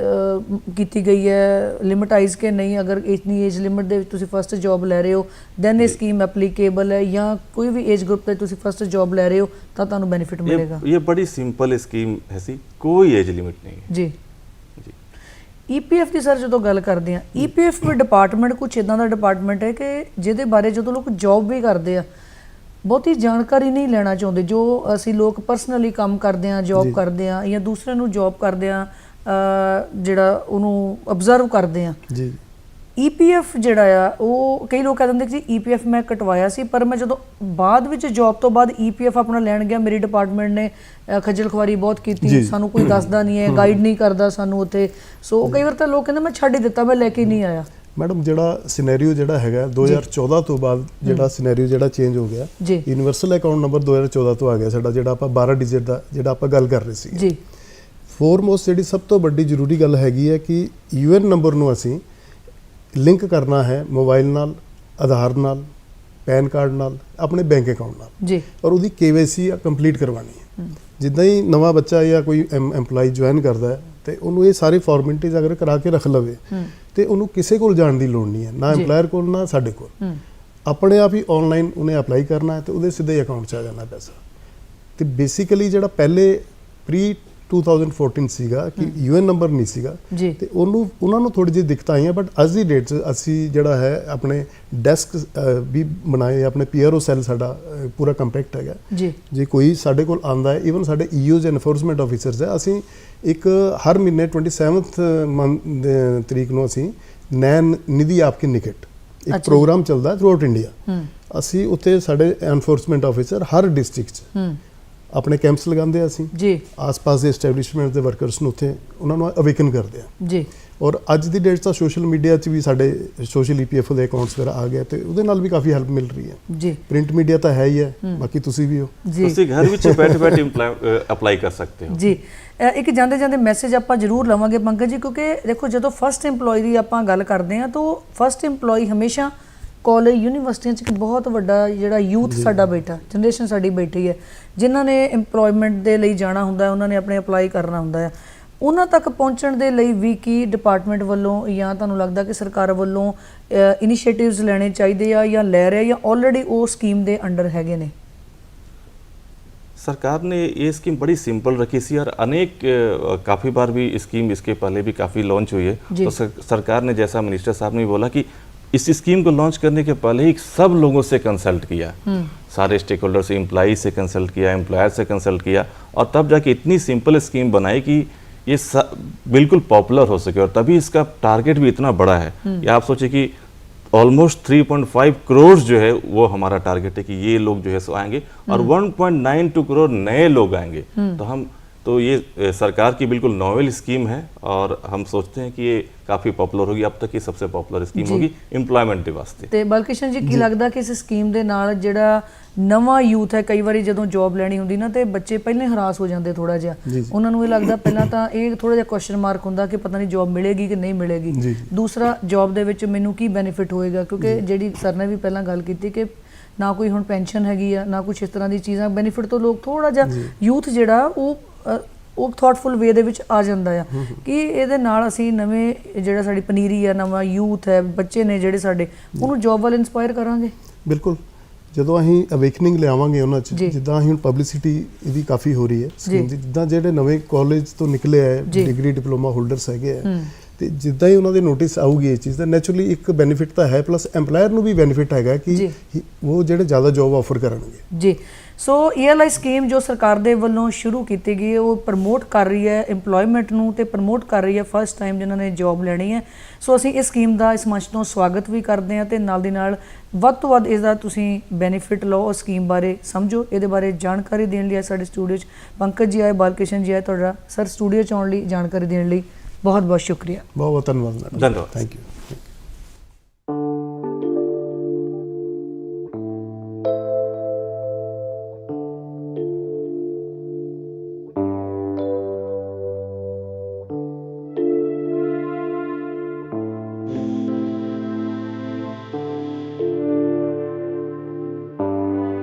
[SPEAKER 1] ਕੀਤੀ ਗਈ ਹੈ ਲਿਮਿਟਾਈਜ਼ ਕੇ ਨਹੀਂ ਅਗਰ ਇਤਨੀ ਏਜ ਲਿਮਿਟ ਦੇ ਵਿੱਚ ਤੁਸੀਂ ਫਸਟ ਜੌਬ ਲੈ ਰਹੇ ਹੋ ਦੈਨ ਇਹ ਸਕੀਮ ਐਪਲੀਕੇਬਲ ਹੈ ਜਾਂ ਕੋਈ ਵੀ ਏਜ ਗਰੁੱਪ ਤੇ ਤੁਸੀਂ ਫਸਟ ਜੌਬ ਲੈ ਰਹੇ ਹੋ ਤਾਂ ਤੁਹਾਨੂੰ ਬੈਨੀਫਿਟ ਮਿਲੇਗਾ।
[SPEAKER 2] ਇਹ ਬੜੀ ਸਿੰਪਲ ਸਕੀਮ ਹੈ ਸੀ ਕੋਈ ਏਜ ਲਿਮਿਟ ਨਹੀਂ ਹੈ।
[SPEAKER 1] ਜੀ। ਈਪੀਐਫ ਦੀ ਸਰ ਜਦੋਂ ਗੱਲ ਕਰਦੇ ਆ ਈਪੀਐਫ ਵੀ ਡਿਪਾਰਟਮੈਂਟ ਕੁਝ ਇਦਾਂ ਦਾ ਡਿਪਾਰਟਮੈਂਟ ਹੈ ਕਿ ਜਿਹਦੇ ਬਾਰੇ ਜਦੋਂ ਲੋਕ ਜੌਬ ਵੀ ਕਰਦੇ ਆ ਬਹੁਤੀ ਜਾਣਕਾਰੀ ਨਹੀਂ ਲੈਣਾ ਚਾਹੁੰਦੇ ਜੋ ਅਸੀਂ ਲੋਕ ਪਰਸਨਲੀ ਕੰਮ ਕਰਦੇ ਆ ਜੌਬ ਕਰਦੇ ਆ ਜਾਂ ਦੂਸਰੇ ਨੂੰ ਜੌਬ ਕਰਦੇ ਆ ਜਿਹੜਾ ਉਹਨੂੰ ਅਬਜ਼ਰਵ ਕਰਦੇ ਆ।
[SPEAKER 4] ਜੀ।
[SPEAKER 1] ਈਪੀਐਫ ਜਿਹੜਾ ਆ ਉਹ ਕਈ ਲੋਕ ਕਹਿੰਦੇ ਕਿ ਈਪੀਐਫ ਮੈਂ ਕਟਵਾਇਆ ਸੀ ਪਰ ਮੈਂ ਜਦੋਂ ਬਾਅਦ ਵਿੱਚ ਜੌਬ ਤੋਂ ਬਾਅਦ ਈਪੀਐਫ ਆਪਣਾ ਲੈਣ ਗਿਆ ਮੇਰੀ ਡਿਪਾਰਟਮੈਂਟ ਨੇ ਖੱਜਲ ਖਵਾਰੀ ਬਹੁਤ ਕੀਤੀ। ਸਾਨੂੰ ਕੋਈ ਦੱਸਦਾ ਨਹੀਂ ਹੈ ਗਾਈਡ ਨਹੀਂ ਕਰਦਾ ਸਾਨੂੰ ਉੱਥੇ। ਸੋ ਕਈ ਵਾਰ ਤਾਂ ਲੋਕ ਕਹਿੰਦੇ ਮੈਂ ਛੱਡ ਹੀ ਦਿੱਤਾ ਮੈਂ ਲੈ ਕੇ ਨਹੀਂ ਆਇਆ।
[SPEAKER 4] ਮੈਡਮ ਜਿਹੜਾ ਸਿਨੈਰੀਓ ਜਿਹੜਾ ਹੈਗਾ 2014 ਤੋਂ ਬਾਅਦ ਜਿਹੜਾ ਸਿਨੈਰੀਓ ਜਿਹੜਾ ਚੇਂਜ ਹੋ ਗਿਆ। ਯੂਨੀਵਰਸਲ ਅਕਾਊਂਟ ਨੰਬਰ 2014 ਤੋਂ ਆ ਗਿਆ ਸਾਡਾ ਜਿਹੜਾ ਆਪਾਂ 12 ਡਿਜਿਟ ਦਾ ਜਿਹੜਾ ਆਪਾਂ ਗੱਲ ਕਰ ਰਹੇ ਸੀ।
[SPEAKER 1] ਜੀ।
[SPEAKER 4] ਫੋਰਮੋਸਟ ਜਿਹੜੀ ਸਭ ਤੋਂ ਵੱਡੀ ਜ਼ਰੂਰੀ ਗੱਲ ਹੈਗੀ ਹੈ ਕਿ ਯੂਐਨ ਨੰਬਰ ਨੂੰ ਅਸੀਂ ਲਿੰਕ ਕਰਨਾ ਹੈ ਮੋਬਾਈਲ ਨਾਲ ਆਧਾਰ ਨਾਲ ਪੈਨ ਕਾਰਡ ਨਾਲ ਆਪਣੇ ਬੈਂਕ ਅਕਾਊਂਟ ਨਾਲ।
[SPEAKER 1] ਜੀ।
[SPEAKER 4] ਔਰ ਉਹਦੀ KYC ਕੰਪਲੀਟ ਕਰਵਾਉਣੀ ਹੈ। ਜਿੱਦਾਂ ਹੀ ਨਵਾਂ ਬੱਚਾ ਜਾਂ ਕੋਈ EMPLOYE ਜੁਆਇਨ ਕਰਦਾ ਹੈ ਤੇ ਉਹਨੂੰ ਇਹ ਸਾਰੇ ਫਾਰਮੈਲਿਟੀਜ਼ ਅਗਰ ਕਰਾ ਕੇ ਰੱਖ ਲਵੇ ਤੇ ਉਹਨੂੰ ਕਿਸੇ ਕੋਲ ਜਾਣ ਦੀ ਲੋੜ ਨਹੀਂ ਹੈ ਨਾ। EMPLOYER ਕੋਲ ਨਾ ਸਾਡੇ ਕੋਲ। ਆਪਣੇ ਆਪ ਹੀ ਆਨਲਾਈਨ ਉਹਨੇ ਅਪਲਾਈ ਕਰਨਾ ਹੈ ਤੇ ਉਹਦੇ ਸਿੱਧੇ ਅਕਾਊਂਟ 'ਚ ਆ ਜਾਣਾ ਪੈਸਾ। ਤੇ ਬੇਸਿਕਲੀ ਜਿਹੜਾ ਪਹਿਲੇ ਪ੍ਰੀ 2014 ਸੀਗਾ ਕਿ ਯੂਐਨ ਨੰਬਰ ਨਹੀਂ ਸੀਗਾ। ਤੇ ਉਹਨੂੰ ਉਹਨਾਂ ਨੂੰ ਥੋੜੀ ਜਿਹੀ ਦਿੱਕਤਾਂ ਆਈਆਂ ਬਟ ਅੱਜ ਦੀ ਡੇਟ 'ਚ ਅਸੀਂ ਜਿਹੜਾ ਹੈ ਆਪਣੇ ਡੈਸਕ ਵੀ ਬਣਾਏ ਆਪਣੇ ਪੀਆਰਓ ਸੈੱਲ ਸਾਡਾ ਪੂਰਾ ਕੰਪੈਕਟ ਹੈਗਾ।
[SPEAKER 1] ਜੀ।
[SPEAKER 4] ਜੇ ਕੋਈ ਸਾਡੇ ਕੋਲ ਆਂਦਾ ਹੈ ਈਵਨ ਸਾਡੇ ਈਓਜ਼ ਐਨਫੋਰਸਮੈਂਟ ਆਫੀਸਰਸ ਹੈ ਅਸੀਂ ਇੱਕ ਹਰ ਮਹੀਨੇ 27th ਮੰਥ ਤਰੀਕ ਨੂੰ ਅਸੀਂ ਨੈਨ ਨਿਧੀ ਆਪਕੇ ਨਿਕਟ ਇੱਕ। ਪ੍ਰੋਗਰਾਮ ਚੱਲਦਾ ਥਰੂ ਆਊਟ ਇੰਡੀਆ ਅਸੀਂ ਉੱਥੇ ਸਾਡੇ ਐਨਫੋਰਸਮੈਂਟ ਆਫੀਸਰ ਹਰ ਡਿਸਟ੍ਰਿਕਟ 'ਚ ਆਪਣੇ ਕੈਂਪਸ ਲਗਾਉਂਦੇ ਆ ਅਸੀਂ।
[SPEAKER 1] ਜੀ।
[SPEAKER 4] ਆਸ-ਪਾਸ ਦੇ ਐਸਟੈਬਲਿਸ਼ਮੈਂਟ ਦੇ ਵਰਕਰਸ ਨੂੰ ਉੱਥੇ ਉਹਨਾਂ ਨੂੰ ਅਵੇਕਨ ਕਰਦੇ ਆ।
[SPEAKER 1] ਜੀ।
[SPEAKER 4] ਔਰ ਅੱਜ ਦੀ ਡੇਟ ਤਾਂ ਸੋਸ਼ਲ ਮੀਡੀਆ 'ਚ ਵੀ ਸਾਡੇ ਸੋਸ਼ਲ ਈਪੀਐਫਓ ਦੇ ਅਕਾਊਂਟਸ ਵਗੈਰਾ ਆ ਗਏ ਤੇ ਉਹਦੇ ਨਾਲ ਵੀ ਕਾਫੀ ਹੈਲਪ ਮਿਲ ਰਹੀ ਹੈ।
[SPEAKER 1] ਜੀ।
[SPEAKER 4] ਪ੍ਰਿੰਟ ਮੀਡੀਆ ਤਾਂ ਹੈ ਹੀ ਹੈ ਬਾਕੀ ਤੁਸੀਂ ਵੀ ਹੋ।
[SPEAKER 1] ਜੀ।
[SPEAKER 2] ਤੁਸੀਂ ਘਰ ਵਿੱਚ ਬੈਠੇ ਬੈਠੇ ਅਪਲਾਈ ਕਰ ਸਕਦੇ ਹੋ।
[SPEAKER 1] ਜੀ। ਇੱਕ ਜਾਂਦੇ ਜਾਂਦੇ ਮੈਸੇਜ ਆਪਾਂ ਜ਼ਰੂਰ ਲਵਾਂਗੇ ਪੰਕਜ ਜੀ ਕਿਉਂਕਿ ਦੇਖੋ ਜਦੋਂ ਫਸਟ EMPLOYE ਦੀ ਆਪਾਂ ਗੱਲ ਕਰਦੇ ਹਾਂ ਤਾਂ ਫਸਟ EMPLOYE ਹਮੇਸ਼ਾ ਕਾਲਜ ਯੂਨੀਵਰਸਿਟੀਆਂ 'ਚ ਇੱਕ ਬਹੁਤ ਵੱਡਾ ਜਿਹੜਾ ਯੂਥ ਸਾਡਾ ਬੈਠਾ ਜਨਰੇਸ਼ਨ ਸਾਡੀ ਬੈਠੀ ਹੈ ਜਿਨ੍ਹਾਂ ਨੇ EMPLOYMENT ਦੇ ਲਈ ਜਾਣਾ ਹੁੰਦਾ ਹੈ ਉਹਨਾਂ ਨੇ ਆਪਣੇ ਅਪਲਾਈ ਕਰਨਾ ਹੁੰਦਾ ਹੈ ਉਹਨਾਂ ਤੱਕ ਪਹੁੰਚਣ ਦੇ ਲਈ ਵੀ ਕੀ ਡਿਪਾਰਟਮੈਂਟ ਵੱਲੋਂ ਜਾਂ ਤੁਹਾਨੂੰ ਲੱਗਦਾ ਕਿ ਸਰਕਾਰ ਵੱਲੋਂ ਇਨੀਸ਼ੀਏਟਿਵਸ ਲੈਣੇ ਚਾਹੀਦੇ ਆ ਜਾਂ ਲੈ ਰਹੇ ਜਾਂ ਆਲਰੇਡੀ ਉਹ ਸਕੀਮ ਦੇ ਅੰਡਰ ਹੈਗੇ ਨੇ
[SPEAKER 2] सरकार ने ये स्कीम बड़ी सिंपल रखी थी और अनेक अ, काफ़ी बार भी स्कीम इसके पहले भी काफ़ी लॉन्च हुई है
[SPEAKER 1] जी।
[SPEAKER 2] तो सर, सरकार ने जैसा मिनिस्टर साहब ने भी बोला कि इस स्कीम को लॉन्च करने के पहले ही सब लोगों से कंसल्ट किया। सारे स्टेक होल्डर से एम्प्लॉई से कंसल्ट किया एम्प्लॉयर से कंसल्ट किया और तब जाके इतनी सिंपल स्कीम बनाई कि ये बिल्कुल पॉपुलर हो सके और तभी इसका टारगेट भी इतना बड़ा है या आप सोचिए कि ऑलमोस्ट 3.5 करोड़ जो है वो हमारा टारगेट है कि ये लोग जो है सो आएँगे और 1.92 करोड़ नए लोग आएँगे। तो हम तो ये अ, सरकार की बिल्कुल नॉवेल स्कीम है और हम सोचते हैं कि ये काफ़ी पॉपुलर होगी अब तक की सबसे पॉपुलर स्कीम
[SPEAKER 1] जी।
[SPEAKER 2] होगी एम्प्लॉयमेंट के वास्ते
[SPEAKER 1] ਤੇ ਬਲਕਿਸ਼ਨ ਜੀ ਕੀ ਲੱਗਦਾ ਕਿ ਇਸ ਸਕੀਮ ਦੇ ਨਾਲ ਜਿਹੜਾ ਨਵਾਂ ਯੂਥ ਹੈ ਕਈ ਵਾਰੀ ਜਦੋਂ ਜੌਬ ਲੈਣੀ ਹੁੰਦੀ ਨਾ ਤੇ ਬੱਚੇ ਪਹਿਲਾਂ ਹੀ ਹਰਾਸ ਹੋ ਜਾਂਦੇ ਥੋੜਾ ਜਿਹਾ
[SPEAKER 4] ਜੀ, ਜੀ।
[SPEAKER 1] ਉਹਨਾਂ ਨੂੰ ਇਹ ਲੱਗਦਾ ਪਹਿਲਾਂ ਤਾਂ ਇਹ ਥੋੜਾ ਜਿਹਾ ਕੁਐਸਚਨ ਮਾਰਕ ਹੁੰਦਾ ਕਿ ਪਤਾ ਨਹੀਂ ਜੌਬ ਮਿਲੇਗੀ ਕਿ ਨਹੀਂ ਮਿਲੇਗੀ
[SPEAKER 4] ਜੀ, ਜੀ।
[SPEAKER 1] ਦੂਸਰਾ ਜੌਬ ਦੇ ਵਿੱਚ ਮੈਨੂੰ ਕੀ ਬੈਨੀਫਿਟ ਹੋਏਗਾ ਕਿਉਂਕਿ ਜਿਹੜੀ ਸਰ ਨੇ ਵੀ ਪਹਿਲਾਂ ਗੱਲ ਕੀਤੀ ਕਿ ਨਾ ਕੋਈ ਹੁਣ ਪੈਨਸ਼ਨ ਹੈਗੀ ਆ ਨਾ ਕੁਝ ਇਸ ਤਰ੍ਹਾਂ ਦੀ ਚੀਜ਼ਾਂ ਬੈਨੀਫਿਟ ਤੋਂ ਲੋਕ ਥੋੜਾ ਜਿਹਾ ਯੂਥ ਜਿਹੜਾ ਉਹ ਅ, ਉਹ ਥਾਟਫੁਲ ਵੇ ਦੇ ਵਿੱਚ ਆ ਜਾਂਦਾ ਆ ਕਿ ਇਹਦੇ ਨਾਲ ਅਸੀਂ ਨਵੇਂ ਜਿਹੜਾ ਸਾਡੀ ਪਨੀਰੀ ਆ ਨਵਾਂ ਯੂਥ ਹੈ ਬੱਚੇ ਨੇ ਜਿਹੜੇ ਸਾਡੇ ਉਹਨੂੰ ਜੌਬ ਵੱਲ ਇਨਸਪਾਇਰ ਕਰਾਂਗੇ
[SPEAKER 4] ਬਿਲਕੁਲ ਜਦੋਂ ਅਸੀਂ ਅਵੇਕਨਿੰਗ ਲਿਆਵਾਂਗੇ ਉਹਨਾਂ ਚ। ਜਿੱਦਾਂ ਅਸੀਂ ਹੁਣ ਪਬਲਿਸਿਟੀ ਇਹਦੀ ਕਾਫੀ ਹੋ ਰਹੀ ਹੈ। ਸਕੀਮ ਦੀ ਜਿੱਦਾਂ ਜਿਹੜੇ ਨਵੇਂ ਕਾਲਜ ਤੋਂ ਨਿਕਲੇ ਆ। ਡਿਗਰੀ ਡਿਪਲੋਮਾ ਹੋਲਡਰਸ ਹੈਗੇ ਆ। ਤੇ ਜਿੱਦਾਂ ਹੀ ਉਹਨਾਂ ਦੇ ਨੋਟਿਸ ਆਊਗੀ ਇਹ ਚੀਜ਼ ਦਾ ਨੈਚੁਰਲੀ ਇੱਕ ਬੈਨੀਫਿਟ ਤਾਂ ਹੈ ਪਲੱਸ EMPLOYER ਨੂੰ ਵੀ ਬੈਨੀਫਿਟ ਹੈਗਾ ਕਿ ਉਹ ਜਿਹੜੇ ਜ਼ਿਆਦਾ ਜੌਬ ਆਫਰ ਕਰਨਗੇ।
[SPEAKER 1] ਜੀ। ਸੋ ਈਐਲਆਈ ਸਕੀਮ ਜੋ ਸਰਕਾਰ ਦੇ ਵੱਲੋਂ ਸ਼ੁਰੂ ਕੀਤੀ ਗਈ ਹੈ ਉਹ ਪ੍ਰਮੋਟ ਕਰ ਰਹੀ ਹੈ EMPLOYMENT ਨੂੰ ਤੇ ਪ੍ਰਮੋਟ ਕਰ ਰਹੀ ਹੈ ਫਸਟ ਟਾਈਮ ਜਿਨ੍ਹਾਂ ਨੇ ਜੌਬ ਲੈਣੀ ਹੈ। ਸੋ ਅਸੀਂ ਇਸ ਸਕੀਮ ਦਾ ਇਸ ਮੰਚ ਤੋਂ ਸਵਾਗਤ ਵੀ ਕਰਦੇ ਹਾਂ ਤੇ ਨਾਲ ਦੀ ਨਾਲ ਵੱਧ ਤੋਂ ਵੱਧ ਇਸ ਦਾ ਤੁਸੀਂ ਬੈਨੀਫਿਟ ਲਓ ਉਸ ਸਕੀਮ ਬਾਰੇ ਸਮਝੋ। ਇਹਦੇ ਬਾਰੇ ਜਾਣਕਾਰੀ ਦੇਣ ਲਈ ਸਾਡੇ ਸਟੂਡੀਓ 'ਚ ਪੰਕਜ ਜੀ ਆਏ ਬਾਲਕ੍ਰਿਸ਼ਨ ਜੀ ਆਏ ਤੁਹਾਡਾ ਸਰ ਸਟੂਡੀਓ 'ਚ ਆਉਣ ਲਈ ਜਾਣਕਾਰੀ ਦੇਣ ਲਈ ਬਹੁਤ ਬਹੁਤ ਸ਼ੁਕਰੀਆ।
[SPEAKER 4] ਬਹੁਤ ਬਹੁਤ ਧੰਨਵਾਦ ਮੈਡਮ
[SPEAKER 2] ਧੰਨਵਾਦ।
[SPEAKER 4] Thank you